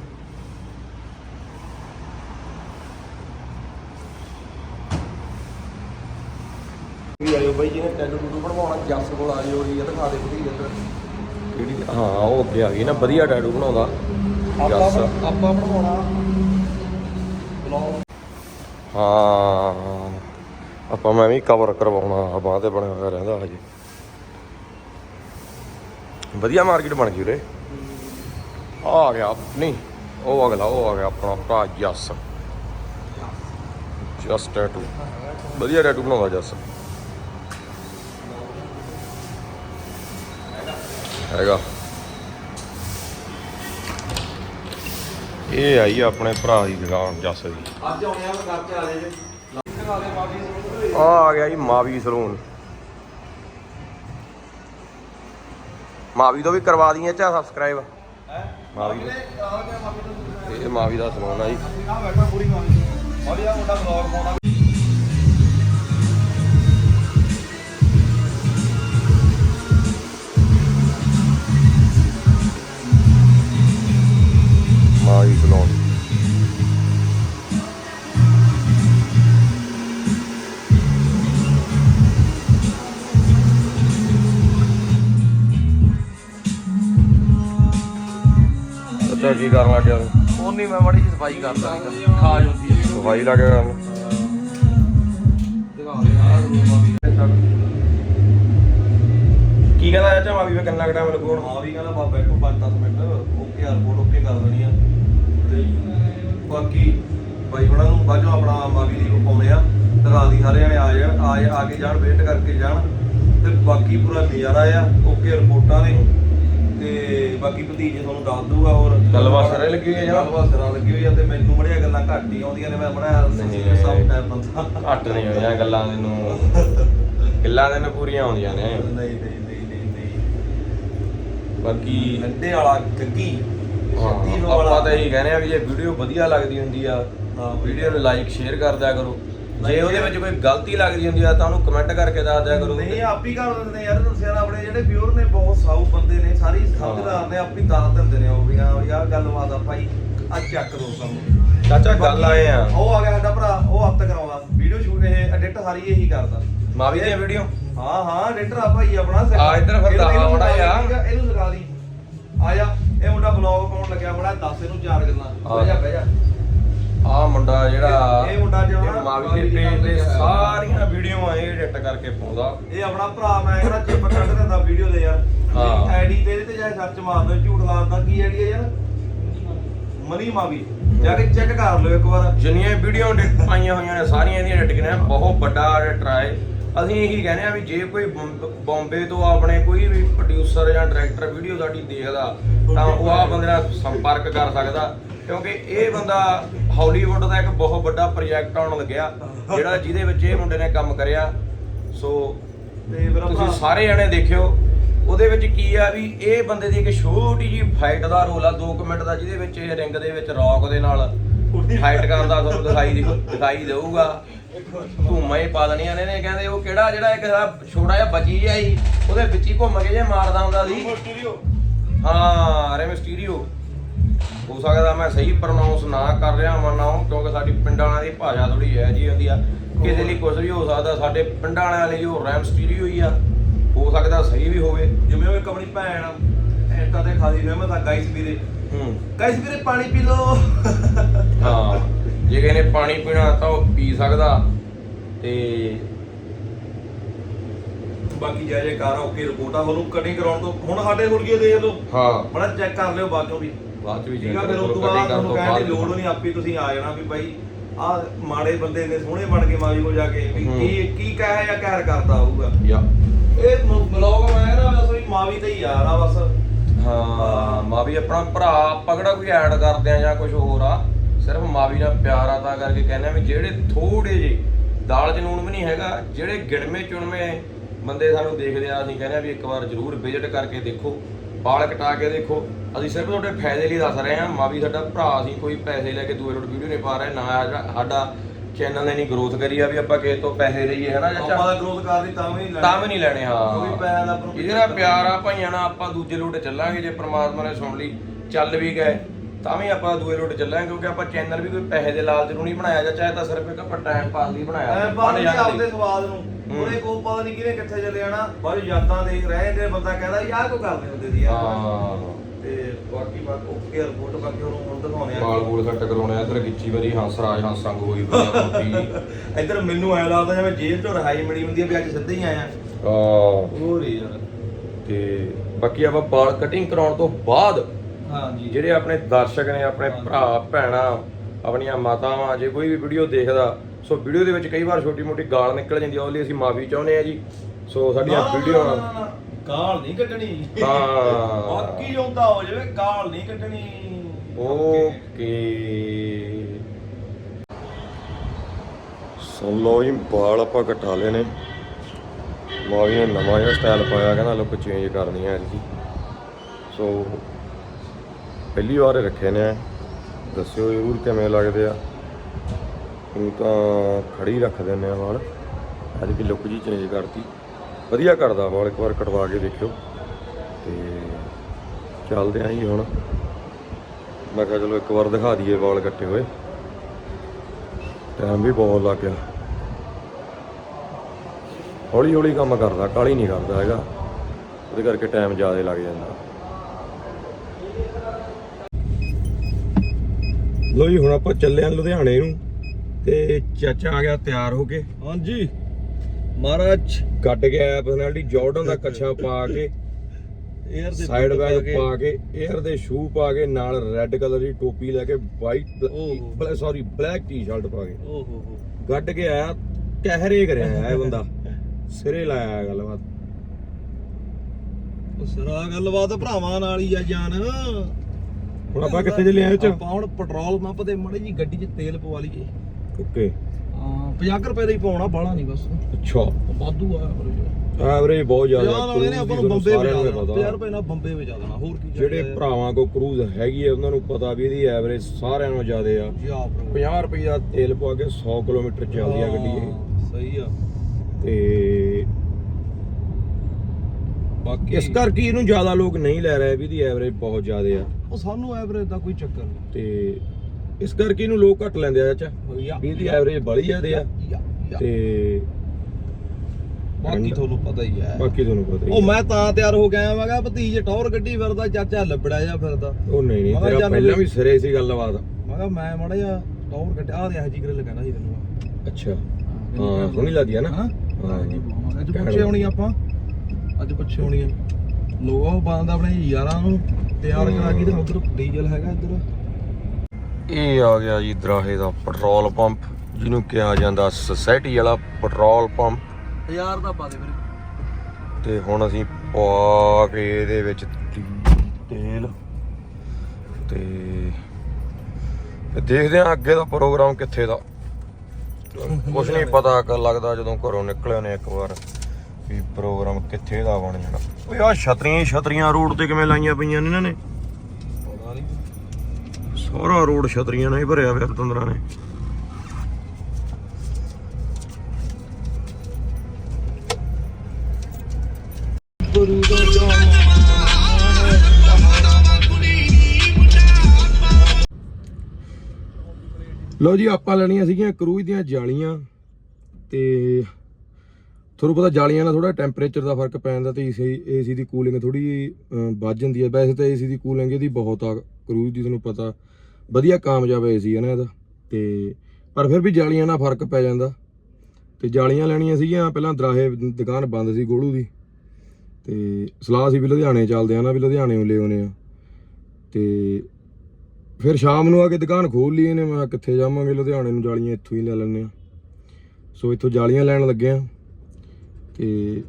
ਵੀ ਆਇਓ ਬਾਈ ਜਿਹਨੇ ਟੈਟੂ ਟੂਟੂ ਬਣਵਾਉਣਾ ਜੱਸ ਕੋਲ ਆ ਜਿਓ ਇਹ ਦਿਖਾ ਦੇ ਵਧੀਆ ਇੱਧਰ। ਹਾਂ ਉਹ ਅੱਗੇ ਆ ਗਈ ਨਾ ਵਧੀਆ ਟੈਟੂ ਬਣਾਉਂਦਾ। ਆਪਾਂ ਜੱਸ ਆਪਾਂ ਬਣਵਾਉਣਾ ਬਲੌਗ ਹਾਂ। ਆਪਾਂ ਮੈਂ ਵੀ ਕਵਰ ਕਰਵਾਉਣਾ ਬਾਹ ਤੇ ਬਣਿਆ ਹੋਇਆ ਰਹਿੰਦਾ ਹਜੇ। ਵਧੀਆ ਮਾਰਕੀਟ ਬਣ ਗਈ ਉਰੇ। ਆ ਗਿਆ ਨਹੀਂ ਉਹ ਅਗਲਾ ਉਹ ਆ ਗਿਆ ਆਪਣਾ ਭਰਾ ਜੱਸ ਜੱਸ ਟੈਟੂ ਵਧੀਆ ਟੈਟੂ ਬਣਾਉਂਦਾ ਜੱਸ ਹੈਗਾ। ਇਹ ਆਈ ਆਪਣੇ ਭਰਾ ਦੀ ਦੁਕਾਨ, ਜੱਸ ਦੀ। ਅੱਜ ਆਉਣੇ ਆ ਘਰ ਆ ਜੇ ਜੇ ਆ ਆ ਗਿਆ ਜੀ ਮਾਵੀ ਸਲੂਨ। ਮਾਵੀ ਤੋਂ ਵੀ ਕਰਵਾ ਦਈਏ ਚਾ ਸਬਸਕ੍ਰਾਈਬ ਮਾਵੀ ਇਹ ਮਾਵੀ ਦਾ ਸਲੂਨ ਆ ਜੀ। ਆ ਬੈਠਾ ਪੂਰੀ ਮਾਮੀ ਵਧੀਆ ਮੁੰਡਾ ਬਲੌਗ ਪਾਉਣਾ ਅੱਛਾ ਕੀ ਕਰਨ ਲੱਗ ਗਿਆ ਉਹ ਨਹੀਂ ਮੈਂ ਮਾੜੀ ਜਿਹੀ ਸਫ਼ਾਈ ਕਰਦਾ ਸੀਗਾ ਖਾ ਜਾਂਦੀ ਹੈ ਸਫ਼ਾਈ ਲੱਗ ਗਿਆ ਕਰਨ ਦਿਖਾ ਦੇ ਆ ਮਾਮੀ ਕੀ ਕਹਿੰਦਾ ਚਾਚਾ ਮਾਵੀ ਵੇ ਕਿੰਨਾ ਟਾਈਮ ਲੱਗੂ ਹਾਂ ਵੀ ਕਹਿੰਦਾ ਬਾ ਬੈਠੋ 5-10 ਮਿੰਟ। ਓਕੇ ਰਿਪੋਰਟ ਓਕੇ ਕਰ ਦੇਣੀ ਆ। ਤੇ ਬਾਕੀ ਬਾਈ ਉਹਨਾਂ ਨੂੰ ਬਾਜੋ ਆਪਣਾ ਮਾਵੀ ਦੀ ਪਾਉਣੇ ਆ। ਦਿਖਾ ਦੀ ਸਾਰੇ ਜਣੇ ਆ ਜਾਣ ਆ ਆ ਕੇ ਜਾਣ ਵੇਟ ਕਰਕੇ ਜਾਣ। ਤੇ ਬਾਕੀ ਪੂਰਾ ਨਜ਼ਾਰਾ ਆ ਓਕੇ ਰਿਪੋਰਟਾਂ ਨੇ ਤੇ ਬਾਕੀ ਭਤੀਜੇ ਤੁਹਾਨੂੰ ਦੱਸ ਦੂਗਾ ਹੋਰ ਗੱਲਬਾਤ ਸਿਰੇ ਲੱਗੀ ਹੋਈ ਆ ਜਾਂ? ਗੱਲਬਾਤ ਸਿਰਾਂ ਲੱਗੀ ਹੋਈ ਆ ਤੇ ਮੈਨੂੰ ਬੜੀਆਂ ਗੱਲਾਂ ਘੱਟ ਹੀ ਆਉਂਦੀਆਂ ਨੇ ਮੈਂ ਬੜਾ ਨਹੀਂ। ਸਭ ਟਾਈਮ ਬੰਦਾ। ਘੱਟ ਨਹੀਂ ਹੋਈਆਂ ਗੱਲਾਂ ਤੈਨੂੰ ਗੱਲਾਂ ਤੈਨੂੰ ਪੂਰੀਆਂ ਆਉਂਦੀਆਂ ਨੇ। ਨਹੀਂ ਨਹੀਂ ਨਹੀਂ ਨਹੀਂ ਨਹੀਂ। ਬਾਕੀ ਨੱਡੇ ਵਾਲਾ ਗੱਗੀ ਛੱਤੀ ਹਾਂ, ਵਾਲਾ। ਆਪਾਂ ਤਾਂ ਇਹੀ ਕਹਿੰਦੇ ਆ ਵੀ ਜੇ ਵੀਡੀਓ ਵਧੀਆ ਲੱਗਦੀ ਹੁੰਦੀ ਆ ਹਾਂ, ਵੀਡੀਓ ਨੂੰ ਲਾਈਕ ਸ਼ੇਅਰ ਕਰ ਦਿਆ ਕਰੋ। ਜੇ ਉਹਦੇ ਵਿੱਚ ਕੋਈ ਗਲਤੀ ਲੱਗਦੀ ਹੁੰਦੀ ਆ ਤਾਂ ਉਹਨੂੰ ਕਮੈਂਟ ਕਰਕੇ ਦੱਸ ਦਿਆ ਕਰੋ। ਨਹੀਂ ਆਪ ਹੀ ਕਰ ਦਿੰਦੇ ਨੇ ਯਾਰ ਨਾ ਆਪਣੇ ਜਿਹੜੇ ਵਿਊਅਰ ਨੇ ਬਹੁਤ ਸਾਊ ਬੰਦੇ ਨੇ ਸਾਰੀ ਸਮਝਦਾਰ ਨੇ ਆਪ ਹੀ ਦੱਸ ਦਿੰਦੇ ਨੇ ਉਹ ਵੀ ਆ ਯਾਰ ਗੱਲਬਾਤ ਆ ਭਾਈ ਆ ਚੱਕ ਦੋ ਸਾਨੂੰ ਚਾਚਾ ਗੱਲ ਆਏ ਆ। ਉਹ ਆ ਗਿਆ ਸਾਡਾ ਭਰਾ ਉਹ ਹੱਥ ਕਰਾਉਂਦਾ। ਵੀਡੀਓ ਸ਼ੂਟ ਇਹ ਐਡਿਟ ਸਾਰੀ ਇਹੀ ਕਰਦਾ। ਮਾਵੀ ਦੀਆਂ ਵੀਡੀਓ ਹਾਂ ਹਾਂ ਐਡਿਟਰ ਆ ਭਾਈ ਆਪਣਾ ਆ ਇੱਧਰ ਫਿਰ ਜਿਹਾ। ਠੀਕ ਆ, ਇਹਨੂੰ ਸਿਖਾ ਦੀ। ਆ ਜਾ ਇਹ ਮੁੰਡਾ ਬਲੌਗ ਪਾਉਣ ਲੱਗਿਆ ਬੜਾ ਦੱਸ ਇਹਨੂੰ ਚਾਰ ਗੱਲਾਂ। ਬਹਿ ਜਾ ਬਹਿ ਜਾ। ਆ ਮੁੰਡਾ ਜਿਹੜਾ ਇਹ ਮੁੰਡਾ ਜਿਹੜਾ ਮਾਵੀ ਦੇ ਪੇਜ ਤੇ ਸਾਰੀਆਂ ਵੀਡੀਓਆਂ ਇਹ ਐਡਿਟ ਕਰਕੇ ਪਾਉਂਦਾ। ਇਹ ਆਪਣਾ ਭਰਾ ਮੈਂ ਕਹਿੰਦਾ ਚਿੱਪ ਕੱਢ ਦਿੰਦਾ ਵੀਡੀਓ ਦੇ ਯਾਰ। ਹਾਂ। ਆਈਡੀ ਤੇ ਇਹਦੇ ਤੇ ਜਾ ਸਰਚ ਮਾਰ ਲਓ ਝੂਠ ਲਾਉਂਦਾ ਕੀ ਆਈਡੀ ਹੈ ਯਾਰ? ਮਨੀ ਮਾਵੀ। ਜਾ ਕੇ ਚੈੱਕ ਕਰ ਲਓ ਇੱਕ ਵਾਰ। ਜਿੰਨੀਆਂ ਵੀਡੀਓ ਪਾਈਆਂ ਹੋਈਆਂ ਨੇ ਸਾਰੀਆਂ ਇਹਦੀਆਂ ਐਡਿਟ ਨੇ। ਬਹੁਤ ਵੱਡਾ ਐਡਿਟਰ ਅਸੀਂ ਇਹੀ ਕਹਿੰਦੇ ਆ ਵੀ ਜੇ ਕੋਈ ਬੰਬ- ਤੋਂ ਆਪਣੇ ਕੋਈ ਵੀ ਪ੍ਰੋਡਿਊਸਰ ਜਾਂ ਡਾਇਰੈਕਟਰ ਵੀਡੀਓ ਸਾਡੀ ਦੇਖਦਾ ਤਾਂ ਉਹ ਆ ਬੰਦੇ ਨਾਲ ਸੰਪਰਕ ਕਰ ਸਕਦਾ। ਕਿਉਂਕਿ ਇਹ ਬੰਦਾ ਹਾਲੀਵੁੱਡ ਦਾ ਇੱਕ ਬਹੁਤ ਵੱਡਾ ਪ੍ਰੋਜੈਕਟ ਆਉਣ ਲੱਗਿਆ ਜਿਹੜਾ ਜਿਹਦੇ ਵਿੱਚ ਇਹ ਮੁੰਡੇ ਨੇ ਕੰਮ ਕਰਿਆ। ਸੋ ਤੁਸੀਂ ਸਾਰੇ ਜਣੇ ਦੇਖਿਓ ਉਹਦੇ ਵਿੱਚ ਕੀ ਆ ਵੀ ਇਹ ਬੰਦੇ ਦੀ ਇੱਕ ਛੋਟੀ ਜੀ ਫਾਈਟ ਦਾ ਰੋਲ ਆ 2 ਮਿੰਟ ਦਾ ਜਿਹਦੇ ਵਿੱਚ ਇਹ ਰਿੰਗ ਦੇ ਵਿੱਚ ਰੌਕ ਦੇ ਨਾਲ ਫਾਈਟ ਕਰਨ ਦਾ ਤੁਹਾਨੂੰ ਦਿਖਾਈ ਦਿਖਾਈ ਦੇਊਗਾ। ਧੂਮਾਂ ਹੀ ਪਾ ਦੇਣੀਆਂ ਨੇ ਨੇ ਕਹਿੰਦੇ ਉਹ ਕਿਹੜਾ ਜਿਹੜਾ ਇੱਕ ਛੋਟਾ ਜਿਹਾ ਬਚੀ ਜਿਹਾ ਸੀ ਉਹਦੇ ਵਿੱਚ ਹੀ ਘੁੰਮ ਕੇ ਜੇ ਮਾਰਦਾ ਹੁੰਦਾ ਸੀ। ਸਟੂਡੀਓ ਹਾਂ ਰੇ ਮਿਸਟੀਰੀਓ ਹੋ ਸਕਦਾ ਮੈਂ ਸਹੀ ਪ੍ਰੋਨਾਂਸ ਨਾ ਕਰ ਰਿਹਾ ਹਾਂ ਨਾ ਕਿਉਂਕਿ ਸਾਡੀ ਪਿੰਡਾਂ ਵਾਲਿਆਂ ਦੀ ਭਾਸ਼ਾ ਥੋੜੀ ਹੈ ਜੀ ਹੁੰਦੀ ਆ। ਕਿਸੇ ਲਈ ਕੁਝ ਵੀ ਹੋ ਸਕਦਾ ਸਾਡੇ ਪਿੰਡਾਂ ਵਾਲਿਆਂ ਲਈ ਉਹ ਰੈਮ ਸਟੀਰੀਓ ਹੀ ਆ। ਹੋ ਸਕਦਾ ਸਹੀ ਵੀ ਹੋਵੇ। ਜਿਵੇਂ ਉਹ ਇੱਕ ਆਪਣੀ ਭੈਣ ਐ ਕਦੇ ਖਾਦੀ ਰਹਿਮਤ ਆ ਗਾਈਸ ਵੀਰੇ। ਹੂੰ। ਗਾਈਸ ਵੀਰੇ ਪਾਣੀ ਪੀ ਲਓ। ਹਾਂ ਜੇ ਕਿਸੇ ਨੇ ਪਾਣੀ ਪੀਣਾ ਤਾਂ ਉਹ ਪੀ ਸਕਦਾ। ਤੇ ਬਾਕੀ ਜੈ ਜੈ ਕਾਰ ਓਕੇ ਰਿਪੋਰਟਾਂ ਤੁਹਾਨੂੰ ਕਟਿੰਗ ਕਰਾਉਣ ਤੋਂ ਹੁਣ ਸਾਡੇ ਹੁਰਗੇ ਦੇਖ ਲਓ। ਹਾਂ। ਬੜਾ ਚੈੱਕ ਕਰ ਲਿਓ ਬਾਅਦੋਂ ਵੀ। ਬਾਅਦ ਚ ਵੀ ਠੀਕ ਆ check ਫਿਰ ਉਸ ਤੋਂ ਬਾਅਦ ਤੁਹਾਨੂੰ ਕਹਿਣ ਦੀ ਲੋੜ ਨਹੀਂ ਆਪੇ ਤੁਸੀਂ ਆ ਜਾਣਾ ਵੀ ਬਾਈ ਆ ਮਾੜੇ ਬੰਦੇ ਨੇ ਸੋਹਣੇ ਬਣ ਕੇ ਮਾਵੀ ਕੋ ਜਾ ਕੇ ਵੀ। ਕੀ ਕੀ ਕਹਿ ਜਾਂ ਕਹਿਰ ਕਰਦਾ ਹੋਊਗਾ। ਯਾ। ਇਹ ਬਲੌਗ ਮੈਂ ਨਾ ਬਸ ਵੀ ਮਾਵੀ ਤੇ ਹੀ ਯਾਰ ਆ ਬਸ। ਹਾਂ ਮਾਵੀ ਆਪਣਾ ਭਰਾ ਆਪਾਂ ਕਿਹੜਾ ਕੋਈ ਐਡ ਕਰਦੇ ਆ ਜਾਂ ਕੁਝ ਹੋਰ ਆ? ਸਿਰਫ ਮਾਵੀ ਨਾਲ ਪਿਆਰ ਆ ਤਾਂ ਕਰਕੇ ਕਹਿੰਦੇ ਆ ਵੀ ਜਿਹੜੇ ਥੋੜੇ ਜੇ ਦਾਲ ਨੂਣ ਵੀ ਨਹੀਂ ਹੈਗਾ ਜਿਹੜੇ ਗਿਣਵੇਂ ਚੁਣਵੇਂ ਬੰਦੇ ਸਾਨੂੰ ਦੇਖਦੇ ਆ ਅਸੀਂ ਕਹਿੰਦੇ ਆ ਵੀ ਇੱਕ ਵਾਰ ਜ਼ਰੂਰ ਵਿਜ਼ਿਟ ਕਰਕੇ ਦੇਖੋ ਵਾਲ ਕਟਾ ਕੇ ਦੇਖੋ। ਅਸੀਂ ਸਿਰਫ ਤੁਹਾਡੇ ਫਾਇਦੇ ਲਈ ਦੱਸ ਰਹੇ ਹਾਂ ਮਾਵੀ ਸਾਡਾ ਭਰਾ ਅਸੀਂ ਕੋਈ ਪੈਸੇ ਲੈ ਕੇ ਦੂਏ ਲੋਟ ਵੀਡੀਓ ਨਹੀਂ ਪਾ ਰਹੇ ਨਾ ਸਾਡਾ- ਚੈਨਲ ਨੇ ਨਹੀਂ ਗਰੋਥ ਕਰੀ ਆ ਵੀ ਆਪਾਂ ਕਿਸੇ ਤੋਂ ਪੈਸੇ ਲਈਏ ਹੈ ਨਾ ਆਪਾਂ ਚਾਚਾ ਦਾ ਗਰੋਥ ਕਰਨੀ ਤਾਂ ਵੀ ਨਹੀਂ ਲੈਣੀ ਤਾਂ ਵੀ ਨਹੀਂ ਲੈਣੇ ਹਾਂ। ਕਿਉਂਕਿ ਪੈਸਿਆਂ ਦਾ ਇਹਦੇ ਪਿਆਰ ਆ ਭਾਈਆਂ ਨਾਲ ਆਪਾਂ ਦੂਜੇ ਲੋਟੇ ਚੱਲਾਂਗੇ ਜੇ ਪ੍ਰਮਾਤਮਾ ਨੇ ਸੁਣ ਲਈ ਚੱਲ ਵੀ ਗਏ। ਤਾਂ ਵੀ ਆਪਾਂ ਦੂਏ ਰੋਡ ਚੱਲਾਂਗੇ ਕਿਉਂਕਿ ਆਪਾਂ ਚੈਨਲ ਵੀ ਕੋਈ ਪੈਸੇ ਦੇ ਲਾਲਚ ਨੂੰ ਨਹੀਂ ਬਣਾਇਆ ਜਾਂ ਚਾਹੇ ਤਾਂ ਸਿਰਫ ਇੱਕ ਆਪਾਂ ਟਾਈਮ ਪਾਸ ਲਈ ਬਣਾਇਆ। ਜਾਣ ਲਈ। ਆਪਦੇ ਸਵਾਦ ਨੂੰ। ਉਹਨੇ ਕੋ ਪਤਾ ਨਹੀਂ ਕਿਹਨੇ ਕਿੱਥੇ ਚੱਲੇ ਜਾਣਾ। ਬਾਹਰ ਯਾਦਾਂ ਦੇ ਰਹੇ ਤੇ ਬੰਦਾ ਕਹਿੰਦਾ ਯਾਰ ਕੋ ਕਰਦੇ ਹੁੰਦੇ ਸੀ ਯਾਰ। ਹਾਂ। ਤੇ ਬਾਕੀ ਬਾਕੀ ਓਕੇ ਰਿਪੋਰਟ ਬਾਕੀ ਉਹਨੂੰ ਹੁਣ ਦਿਖਾਉਣੇ ਆ। ਬਾਲ ਬੂਲ ਸੈੱਟ ਕਰਾਉਣੇ ਆ ਇਧਰ ਗਿੱਚੀ ਵਾਰੀ ਹੰਸ ਰਾਜ ਹੰਸੰਗ ਹੋਈ ਪਈ ਇੱਧਰ ਮੈਨੂੰ ਐ ਲੱਗਦਾ ਜਿਵੇਂ ਜੇਲ੍ਹ ਤੋਂ ਰਹਾਈ ਮਿਲੀ ਹੁੰਦੀ ਆ ਵੀ ਅੱਜ ਸਿੱਧੇ ਹੀ ਆਇਆ ਆ। ਹੋਰ ਯਾਰ। ਤੇ ਬਾਕੀ ਆਪਾਂ ਬਾਲ ਕਟਿੰਗ ਕਰਾਉਣ ਤੋਂ ਬਾਅਦ ਹਾਂਜੀ। ਜਿਹੜੇ ਆਪਣੇ ਦਰਸ਼ਕ ਨੇ ਆਪਣੇ ਭਰਾ ਭੈਣਾਂ ਆਪਣੀਆਂ ਮਾਤਾਵਾਂ ਜੇ ਕੋਈ ਵੀ ਵੀਡੀਓ ਦੇਖਦਾ ਸੋ ਵੀਡੀਓ ਦੇ ਵਿੱਚ ਕਈ ਵਾਰ ਛੋਟੀ ਮੋਟੀ ਗਾਲ ਨਿਕਲ ਜਾਂਦੀ ਆ ਉਹ ਲਈ ਅਸੀਂ ਮਾਫੀ ਚਾਹੁੰਦੇ ਆ ਜੀ। ਸੋ ਸਾਡੀਆਂ ਵੀਡੀਓ ਗਾਲ ਨਹੀਂ ਕੱਢਣੀ। ਹਾਂ। ਬਾਕੀ ਜੋਂਦਾ ਹੋ ਜਾਵੇ ਗਾਲ ਨਹੀਂ ਕੱਢਣੀ। ਓਕੇ। ਸੋ ਲੋ ਜੀ ਬਾਲ ਆਪਾਂ ਕਟਾ ਲਏ ਨੇ। ਮਾਵੀ ਨੇ ਨਵਾਂ ਜਿਹਾ ਸਟਾਈਲ ਪਾਇਆ ਕਹਿੰਦਾ ਲੁੱਕ ਚੇਂਜ ਕਰਨੀ ਹੈ ਜੀ ਸੋ ਪਹਿਲੀ ਵਾਰ ਰੱਖੇ ਨੇ। ਦੱਸਿਓ ਜ਼ਰੂਰ ਕਿਵੇਂ ਲੱਗਦੇ ਆ। ਉਹ ਤਾਂ ਖੜੀ ਰੱਖ ਦਿੰਦੇ ਆ ਵਾਲ। ਅੱਜ ਵੀ ਲੁੱਕ ਜੀ ਚੇਂਜ ਕਰਤੀ। ਵਧੀਆ ਕਰਦਾ ਵਾਲ, ਇੱਕ ਵਾਰ ਕਟਵਾ ਕੇ ਦੇਖਿਓ। ਤੇ ਚੱਲਦੇ ਆਂ ਜੀ ਹੁਣ। ਮੈਂ ਕਿਹਾ ਚਲੋ ਇੱਕ ਵਾਰ ਦਿਖਾ ਦਈਏ ਵਾਲ ਕੱਟੇ ਹੋਏ। ਟਾਈਮ ਵੀ ਬਹੁਤ ਲੱਗ ਗਿਆ। ਹੌਲੀ ਹੌਲੀ ਕੰਮ ਕਰਦਾ ਕਾਲੀ ਨਹੀਂ ਕਰਦਾ ਹੈਗਾ। ਉਹਦੇ ਕਰਕੇ ਟਾਈਮ ਜ਼ਿਆਦਾ ਲੱਗ ਜਾਂਦਾ। ਲੋ ਜੀ ਹੁਣ ਆਪਾਂ ਚੱਲੇ ਆਂ ਲੁਧਿਆਣੇ ਨੂੰ ਤੇ ਚਾਚਾ ਆ ਗਿਆ ਤਿਆਰ ਹੋ ਕੇ। ਹਾਂਜੀ। ਮਹਾਰਾਜ। ਕੱਢ ਕੇ ਆਇਆ ਪਰਸਨੈਲਿਟੀ ਜਾਰਡਨ ਦਾ ਕੱਛਾ ਪਾ ਕੇ 에ਅਰ ਦੇ ਸਾਈਡ ਬੈਗ। ਪਾ ਕੇ। 에ਅਰ ਦੇ ਸ਼ੂ ਪਾ ਕੇ ਨਾਲ ਰੈੱਡ ਕਲਰ ਦੀ ਟੋਪੀ ਲੈ ਕੇ। ਵਾਈਟ ਸੌਰੀ ਬਲੈਕ ਟੀ-ਸ਼ਰਟ ਪਾ ਕੇ। ਓਹ। ਹੋ ਗੱਡ ਕੇ ਆਇਆ ਕਹਿਰੇ ਕਰਿਆ ਆਇਆ ਇਹ ਬੰਦਾ। ਸਿਰੇ ਲਾਇਆ ਗੱਲਬਾਤ। ਉਹ ਸਰਾ ਗੱਲਬਾਤ ਭਰਾਵਾਂ ਨਾਲ ਹੀ ਆ ਜਾਨ। ਹੁਣ ਆਪਾਂ ਕਿੱਥੇ ਚੱਲੇ ਆਂ ਇਹ ਚ? ਆਪਾਂ ਹੁਣ ਪੈਟਰੋਲ ਪੰਪ ਤੇ ਮੜੀ ਜੀ ਗੱਡੀ 'ਚ ਤੇਲ ਪਵਾ ਲਈਏ। ਓਕੇ। ਹਾਂ 50 ਰੁਪਏ ਦਾ ਹੀ ਪਾਉਣਾ ਬਾਹਲਾ ਨਹੀਂ ਬਸ। ਅੱਛਾ। ਵਾਧੂ ਆ ਐਵਰੇਜ ਬਹੁਤ ਜ਼ਿਆਦਾ ਯਾਰ ਵਾਲੇ ਨੇ ਆਪਾਂ ਨੂੰ ਬੰਬੇ ਦੇਣਾ ਪਤਾ। 50 ਰੁਪਏ ਨਾਲ ਬੰਬੇ ਵਜਾ ਦੇਣਾ ਹੋਰ ਕੀ ਜਿਹੜੇ ਭਰਾਵਾਂ ਕੋ ਕਰੂਜ਼ ਹੈਗੀ ਹੈ ਉਹਨਾਂ ਨੂੰ ਪਤਾ ਵੀ ਇਹਦੀ ਐਵਰੇਜ ਸਾਰਿਆਂ ਨਾਲੋਂ ਜ਼ਿਆਦਾ ਆ। ਜਾ ਬ్రో 50 ਰੁਪਏ ਦਾ ਤੇਲ ਪਵਾ ਕੇ 100 ਕਿਲੋਮੀਟਰ ਚੱਲਦੀ ਆ ਗੱਡੀ ਇਹ। ਸਹੀ ਆ। ਤੇ ਬਾਕੀ ਇਸ ਕਰਕੇ ਇਹਨੂੰ ਜ਼ਿਆਦਾ ਲੋਕ ਨਹੀਂ ਲੈ ਰਹੇ ਵੀ ਇਹਦੀ ਐਵਰੇਜ ਬਹੁਤ ਜ਼ਿਆਦਾ ਆ। ਉਹ ਸਾਨੂੰ ਐਵਰੇਜ ਦਾ ਕੋਈ ਚੱਕਰ ਨਹੀਂ। ਤੇ ਇਸ ਕਰਕੇ ਇਹਨੂੰ ਲੋਕ ਘੱਟ ਲੈਂਦੇ ਆ ਚਾਚਾ ਵੀ ਇਹਦੀ ਐਵਰੇਜ ਬੜੀ ਜ਼ਿਆਦੇ ਆ। ਤੇ ਬਾਕੀ ਤੁਹਾਨੂੰ ਪਤਾ ਹੀ ਹੈ ਬਾਕੀ ਤੁਹਾਨੂੰ ਪਤਾ ਹੀ ਉਹ। ਮੈਂ ਤਾਂ ਤਿਆਰ ਹੋ ਗਿਆ ਮੈਂ ਕਿਹਾ ਭਤੀਜ ਟੌਰ ਗੱਡੀ ਫਿਰਦਾ ਚਾਚਾ ਲੱਭੜਾ ਜਾ ਫਿਰਦਾ। ਉਹ ਨਹੀਂ ਨਹੀਂ ਮੈਂ ਤੇਰਾ ਪਹਿਲਾਂ ਵੀ- ਸਿਰੇ ਸੀ ਗੱਲਬਾਤ। ਮੈਂ ਕਿਹਾ ਮੈਂ ਮੜਾ ਜਾ ਟੌਰ ਗੱਡੀ ਆ ਦੇ ਹਜੀ ਗਰੇ ਲਗਾਣਾ ਸੀ ਤੈਨੂੰ। ਅੱਛਾ। ਹਾਂ ਸੋਹਣੀ ਲੱਗਦੀ ਆ ਨਾ। ਹਾਂ। ਹਾਂ। ਜੀ ਅੱਜ ਕਹਿਣ ਪੁੱਛੇ ਹੋਣੀ ਆਪਾਂ। ਅੱਜ ਪੁੱਛੇ ਹੋਣੀ ਆ। ਲੋਗੋ ਬੰਦ ਆਪਣੇ ਯਾਰਾਂ ਨੂੰ ਤਿਆਰ ਕਰਾ ਕੇ ਤੇ ਉਧਰ ਡੀਜ਼ਲ ਹੈਗਾ ਇੱਧਰ। ਇਹ ਆ ਗਿਆ ਜੀ ਦਰਾਹੇ ਦਾ ਪੈਟਰੋਲ ਪੰਪ ਜਿਹਨੂੰ ਕਿਹਾ ਜਾਂਦਾ ਸੋਸਾਇਟੀ ਵਾਲਾ ਪੈਟਰੋਲ ਪੰਪ। ਯਾਰ ਦਾ ਪਾ ਦੇ ਵੀਰੇ। ਤੇ ਹੁਣ ਅਸੀਂ ਪਾ ਕੇ ਇਹਦੇ ਵਿੱਚ ਤੇਲ। ਤੇ ਦੇਖਦੇ ਆਂ ਅੱਗੇ ਦਾ ਪ੍ਰੋਗਰਾਮ ਕਿੱਥੇ ਦਾ। ਕੁਝ ਨਹੀਂ ਪਤਾ ਕਰ ਲੱਗਦਾ ਜਦੋਂ ਘਰੋਂ ਨਿਕਲੇ ਨੇ ਇੱਕ ਵਾਰ। ਵੀ ਪ੍ਰੋਗਰਾਮ ਕਿੱਥੇ ਦਾ ਬਣ ਜਾਣਾ। ਓਏ ਆ ਛਤਰੀਆਂ ਹੀ ਛਤਰੀਆਂ, ਰੋਡ ਤੇ ਕਿਵੇਂ ਲਾਈਆਂ ਪਈਆਂ ਨੇ ਇਹਨਾਂ ਨੇ? ਸਾਰਾ ਰੋਡ ਛਤਰੀਆਂ ਨਾਲ ਹੀ ਭਰਿਆ ਪਿਆ ਪਤੰਦਰਾਂ ਨੇ। ਗੁਰੂ ਦਾ ਜਾਮ ਲਓ ਜੀ, ਆਪਾਂ ਲੈਣੀਆਂ ਸੀਗੀਆਂ ਕਰੂਜ਼ ਦੀਆਂ ਜਾਲੀਆਂ ਤੇ ਤੁਹਾਨੂੰ ਪਤਾ ਜਾਲੀਆਂ ਨਾਲ ਥੋੜਾ ਟੈਂਪਰੇਚਰ ਦਾ ਫ਼ਰਕ ਪੈ ਜਾਂਦਾ ਤੇ ਏਸੀ ਏਸੀ ਦੀ ਕੂਲਿੰਗ ਥੋੜੀ ਵੱਧ ਜਾਂਦੀ ਹੈ। ਵੈਸੇ ਤਾਂ ਏਸੀ ਦੀ ਕੂਲਿੰਗ ਇਹਦੀ ਬਹੁਤ ਆ, ਕਰੂਜ਼ ਦੀ ਤੁਹਾਨੂੰ ਪਤਾ। ਵਧੀਆ ਕਾਮਯਾਬ ਏਸੀ ਹੈ ਨਾ ਇਹਦਾ। ਤੇ, ਪਰ ਫਿਰ ਵੀ ਜਾਲੀਆਂ ਨਾਲ ਫ਼ਰਕ ਪੈ ਜਾਂਦਾ। ਤੇ ਜਾਲੀਆਂ ਲੈਣੀਆਂ ਸੀਗੀਆਂ, ਪਹਿਲਾਂ ਦਰਾਹੇ, ਦੁਕਾਨ ਬੰਦ ਸੀ ਗੋਲੂ ਦੀ। ਤੇ ਸਲਾਹ ਸੀ ਵੀ ਲੁਧਿਆਣੇ ਚੱਲਦੇ ਆ ਨਾ, ਵੀ ਲੁਧਿਆਣੇ ਲੈ ਆਉਨੇ ਆ ਤੇ ਫਿਰ ਸ਼ਾਮ ਨੂੰ ਆ ਕੇ ਦੁਕਾਨ ਖੋਲ ਲਈ ਇਹਨੇ, ਮੈਂ ਕਿੱਥੇ ਜਾਵਾਂਗੇ, ਲੁਧਿਆਣੇ ਨੂੰ ਜਾਲੀਆਂ ਇੱਥੋਂ ਹੀ ਲੈ ਲੈਂਦੇ ਆ ਸੋ ਇੱਥੋਂ ਜਾਲੀਆਂ ਲੈਣ ਲੱਗੇ ਆ ਤੇ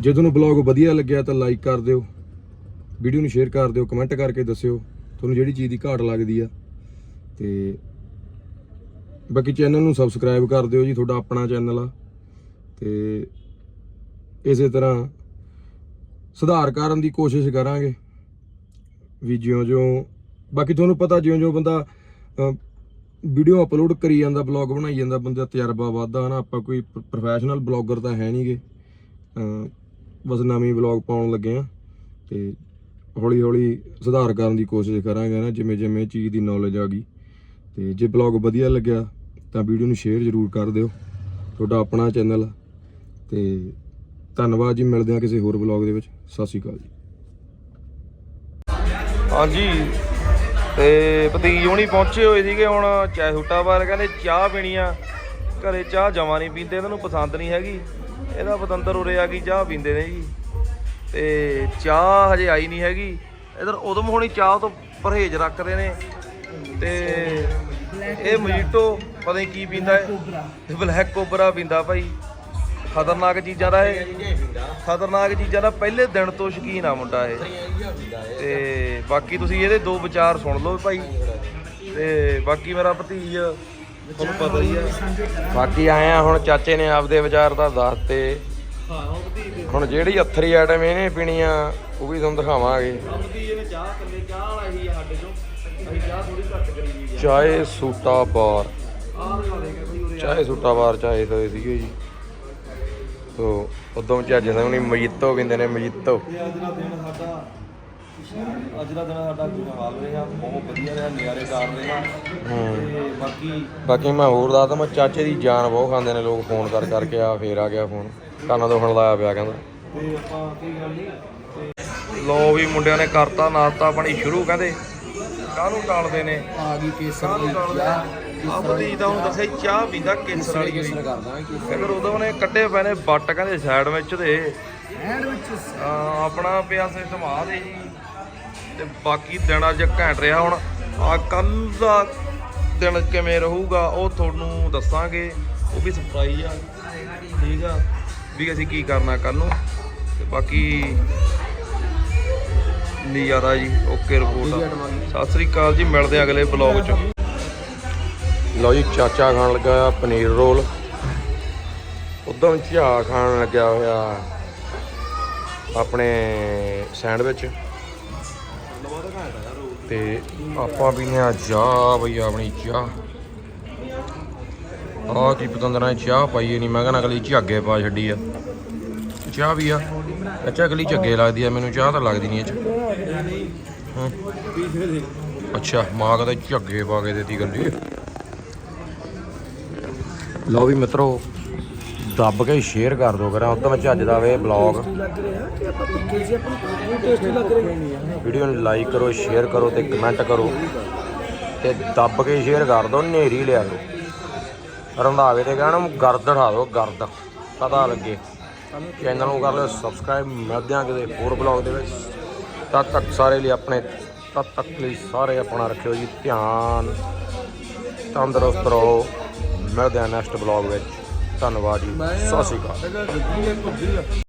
ਜੇ ਤੁਹਾਨੂੰ ਬਲੌਗ ਵਧੀਆ ਲੱਗਿਆ ਤਾਂ ਲਾਈਕ ਕਰ ਦਿਓ। ਵੀਡੀਓ ਨੂੰ ਸ਼ੇਅਰ ਕਰ ਦਿਓ ਕਮੈਂਟ ਕਰਕੇ ਦੱਸਿਓ। ਤੁਹਾਨੂੰ ਜਿਹੜੀ ਚੀਜ਼ ਦੀ ਘਾਟ ਲੱਗਦੀ ਆ। ਤੇ ਬਾਕੀ ਚੈਨਲ ਨੂੰ ਸਬਸਕ੍ਰਾਈਬ ਕਰ ਦਿਓ ਜੀ, ਤੁਹਾਡਾ ਆਪਣਾ ਚੈਨਲ ਆ। ਤੇ ਇਸੇ ਤਰ੍ਹਾਂ ਸੁਧਾਰ ਕਰਨ ਦੀ ਕੋਸ਼ਿਸ਼ ਕਰਾਂਗੇ। ਵੀ ਜਿਉਂ-ਜਿਉਂ, ਬਾਕੀ ਤੁਹਾਨੂੰ ਪਤਾ ਜਿਉਂ-ਜਿਉਂ ਬੰਦਾ ਵੀਡੀਓ ਅਪਲੋਡ ਕਰੀ ਜਾਂਦਾ ਬਲੌਗ ਬਣਾਈ ਜਾਂਦਾ, ਬੰਦੇ ਦਾ ਤਜਰਬਾ ਵੱਧਦਾ ਹਨਾ ਆਪਾਂ ਕੋਈ ਪ੍ਰੋਫੈਸ਼ਨਲ ਬਲੌਗਰ ਤਾਂ ਹੈ ਨਹੀਂਗੇ ਬਸ ਨਵੀਂ ਬਲੌਗ ਪਾਉਣ ਲੱਗੇ ਆ ਤੇ ਹੌਲੀ ਹੌਲੀ ਸੁਧਾਰ ਕਰਨ ਦੀ ਕੋਸ਼ਿਸ਼ ਕਰਾਂਗੇ ਨਾ, ਜਿਵੇਂ ਜਿਵੇਂ ਚੀਜ਼ ਦੀ ਨੌਲੇਜ ਆ ਗਈ। ਤੇ ਜੇ ਬਲੌਗ ਵਧੀਆ ਲੱਗਿਆ ਤਾਂ ਵੀਡੀਓ ਨੂੰ ਸ਼ੇਅਰ ਜ਼ਰੂਰ ਕਰ ਦਿਓ। ਤੁਹਾਡਾ ਆਪਣਾ ਚੈਨਲ ਤੇ ਧੰਨਵਾਦ ਜੀ, ਮਿਲਦੇ ਹਾਂ ਕਿਸੇ ਹੋਰ ਬਲੌਗ ਦੇ ਵਿੱਚ। ਸਤਿ ਸ਼੍ਰੀ ਅਕਾਲ ਜੀ। ਹਾਂਜੀ। ਤੇ ਭਤੀਜ ਹੁਣੀ ਪਹੁੰਚੇ ਹੋਏ ਸੀਗੇ ਹੁਣ ਚਾਹ ਹੁੱਟਾ ਬਾਰ ਕਹਿੰਦੇ ਚਾਹ ਪੀਣੀ ਆ। ਘਰੇ ਚਾਹ ਜਮਾ ਨਹੀਂ ਪੀਂਦੇ, ਇਹਨਾਂ ਨੂੰ ਪਸੰਦ ਨਹੀਂ ਹੈਗੀ। ਇਹਦਾ ਪਤੰਦਰ ਉਰੇ ਆ ਗਈ, ਚਾਹ ਪੀਂਦੇ ਨੇ ਜੀ। ਤੇ ਚਾਹ ਹਜੇ ਆਈ ਨਹੀਂ ਹੈਗੀ। ਇਧਰ ਉਦਮ ਹੋਣੀ ਚਾਹ ਤੋਂ ਪਰਹੇਜ਼ ਰੱਖਦੇ ਨੇ। ਤੇ ਇਹ ਮਜੀਟੋ ਪਤਾ ਨਹੀਂ ਕੀ ਪੀਂਦਾ ਹੈ। ਬਲੈਕ ਕੋਬਰਾ ਪੀਂਦਾ ਭਾਈ। ਖਤਰਨਾਕ ਚੀਜ਼ਾਂ ਦਾ ਇਹ। ਖਤਰਨਾਕ ਚੀਜ਼ਾਂ ਦਾ ਪਹਿਲੇ ਦਿਨ ਤੋਂ ਸ਼ਕੀਨ ਆ ਮੁੰਡਾ ਇਹ। ਤੇ ਬਾਕੀ ਤੁਸੀਂ ਇਹਦੇ ਦੋ ਵਿਚਾਰ ਸੁਣ ਲਓ ਭਾਈ। ਤੇ ਬਾਕੀ ਮੇਰਾ ਭਤੀਜ ਤੁਹਾਨੂੰ ਪਤਾ ਹੀ ਆ। ਬਾਕੀ ਆਏ ਆ, ਹੁਣ ਚਾਚੇ ਨੇ ਆਪਦੇ ਵਿਚਾਰ ਤਾਂ ਦੱਸਤੇ। ਹੁਣ ਜਿਹੜੀ ਅਥਰੀ ਆਈਟਮ ਇਹਨੇ ਪੀਣੀ ਆ, ਉਹ ਵੀ ਤੁਹਾਨੂੰ ਦਿਖਾਵਾਂਗੇ। ਚਾਹੇ ਸੂਟਾ ਬਾਰ। ਚਾਹੇ ਸੂਟਾ ਬਾਰ, ਚਾਹੇ ਸੋਏ ਸੀਗੇ ਜੀ। ਤੋ, ਉਦੋਂ ਚਾਚੇ ਸਾਹਮਣੇ ਮਜੀਤੋ ਪੀਂਦੇ ਨੇ, ਮਜੀਤੋ। ਅੱਜ ਦਾ ਦਿਨ ਸਾਡਾ ਅੱਜ ਦਾ ਦਿਨ ਸਾਡਾ ਗੁਰੂ ਹਾਲ ਰਿਹਾ ਬਹੁਤ ਵਧੀਆ ਰਿਹਾ ਨਜ਼ਾਰੇ ਕਰ ਰਹੇ ਤੇ ਬਾਕੀ ਬਾਕੀ ਮੈਂ ਹੋਰ ਦੱਸਦਾ ਮੈਂ ਚਾਚੇ ਦੀ ਜਾਨ ਬਹੁਤ ਖਾਂਦੇ ਨੇ ਲੋਕ ਫੋਨ ਕਰ ਕਰਕੇ ਆ ਫੇਰ ਆ ਗਿਆ ਫੋਨ। ਕੰਨਾਂ ਤੋਂ ਹੁਣ ਲਾਇਆ ਪਿਆ ਕਹਿੰਦਾ। ਤੇ ਆਪਾਂ ਕੀ ਗੱਲ ਨਹੀਂ ਤੇ ਲੋ ਵੀ ਮੁੰਡਿਆਂ ਨੇ ਕਰਤਾ ਨਾਸ਼ਤਾ ਪਾਣੀ ਸ਼ੁਰੂ ਕਹਿੰਦੇ। ਕਾਹਨੂੰ ਟਾਲਦੇ ਨੇ? ਆ ਗਈ ਕੇਸਰ ਕਾਹਨੂੰ ਟਾਲਦੇ ਆ ਬਦੀ ਤਾਂ ਹੁਣ ਦੱਸਿਆ ਚਾਹ ਪੀਂਦਾ ਕੇਸਰ ਵਾਲੀ ਹੋਈ ਕਰਦਾ ਫਿਰ ਉਦੋਂ ਨੇ ਕੱਢੇ ਪਏ ਨੇ ਬੱਟ ਕਹਿੰਦੇ ਸਾਈਡ ਵਿੱਚ ਦੇ। ਐਂਡ ਵਿੱਚ ਆਪਣਾ ਪਿਆ ਸਿਸਟਮ ਆ ਦੇ ਜੀ। ਤੇ ਬਾਕੀ ਦਿਨ ਅੱਜ ਘੈਂਟ ਰਿਹਾ ਹੁਣ। ਆ ਕੱਲ ਦਾ ਦਿਨ ਕਿਵੇਂ ਰਹੂਗਾ, ਉਹ ਤੁਹਾਨੂੰ ਦੱਸਾਂਗੇ। ਉਹ ਵੀ ਸਰਪ੍ਰਾਈਜ਼ ਆ। ਠੀਕ ਆ। ਵੀ ਅਸੀਂ ਕੀ ਕਰਨਾ ਕੱਲ ਨੂੰ। ਤੇ ਬਾਕੀ ਨਜ਼ਾਰਾ ਜੀ, ਓਕੇ ਰਿਪੋਰਟ ਸਤਿ ਸ੍ਰੀ ਅਕਾਲ ਜੀ, ਮਿਲਦੇ ਆ ਅਗਲੇ ਬਲੌਗ 'ਚ। ਲਓ ਜੀ, ਚਾਚਾ ਖਾਣ ਲੱਗਾ ਆ ਪਨੀਰ ਰੋਲ। ਉਦੋਂ ਝਾ ਖਾਣ ਲੱਗਿਆ ਹੋਇਆ ਆਪਣੇ ਸੈਂਡਵਿਚ। ਤੇ ਆਪਾਂ ਪੀਨੇ ਆ ਚਾਹ, ਬਈ ਆਪਣੀ ਚਾਹ। ਆ ਕੀ ਪਤੰਦਰਾਂ ਚਾਹ ਪਾਈ ਨਹੀਂ ਮੈਂ ਕਹਿੰਦਾ ਅਗਲੀ ਝੱਗੇ ਪਾ ਛੱਡੀ ਆ। ਚਾਹ ਵੀ ਆ। ਅੱਛਾ, ਅਗਲੀ ਝੱਗੇ ਲੱਗਦੀ ਆ। ਮੈਨੂੰ ਚਾਹ ਤਾਂ ਲੱਗਦੀ ਨਹੀਂ ਇਹ ਅੱਛਾ, ਮਾਂ ਕਹਿੰਦਾ ਝੱਗੇ ਪਾ ਕੇ ਦੇਤੀ ਗੱਲੀ ਲਓ ਵੀ ਮਿੱਤਰੋ, ਦੱਬ ਕੇ ਸ਼ੇਅਰ ਕਰ ਦਿਓ ਕਰਾਂ। ਉਦੋਂ ਮੈਂ ਚੱਜ ਦਾ ਵੇ ਬਲੌਗ ਲੱਗ ਰਿਹਾ ਕਿ ਆਪਾਂ ਪੱਕੇ ਸੀ, ਆਪਾਂ ਟੇਸਟੀ ਲੱਗ ਰਿਹਾ। ਵੀਡੀਓ ਨੂੰ ਲਾਈਕ ਕਰੋ ਸ਼ੇਅਰ ਕਰੋ ਤੇ ਕਮੈਂਟ ਕਰੋ ਤੇ ਦੱਬ ਕੇ ਸ਼ੇਅਰ ਕਰ ਦਿਓ ਨੇਰੀ ਲਿਆ ਕਰੋ। ਰੰਧਾਵੇ ਤੇ ਕਹਿਣਾ ਗਰਦ ਢਾ ਦਿਓ ਗਰਦ। ਪਤਾ ਲੱਗੇ। ਚੈਨਲ ਨੂੰ ਕਰ ਲਿਓ ਸਬਸਕ੍ਰਾਈਬ ਮਿਲਦੇ ਹਾਂ ਕਿਸੇ ਹੋਰ ਬਲੌਗ ਦੇ ਵਿੱਚ। ਤਦ ਤੱਕ ਸਾਰੇ ਲਈ ਆਪਣੇ ਤਦ ਤੱਕ ਲਈ ਸਾਰੇ ਆਪਣਾ ਰੱਖਿਓ ਜੀ। ਧਿਆਨ ਤੰਦਰੁਸਤ ਰਹੋ। ਮਿਲਦੇ ਹਾਂ ਨੈਕਸਟ ਬਲੌਗ ਵਿੱਚ। ਧੰਨਵਾਦ ਜੀ। ਸਤਿ ਸ਼੍ਰੀ ਅਕਾਲ।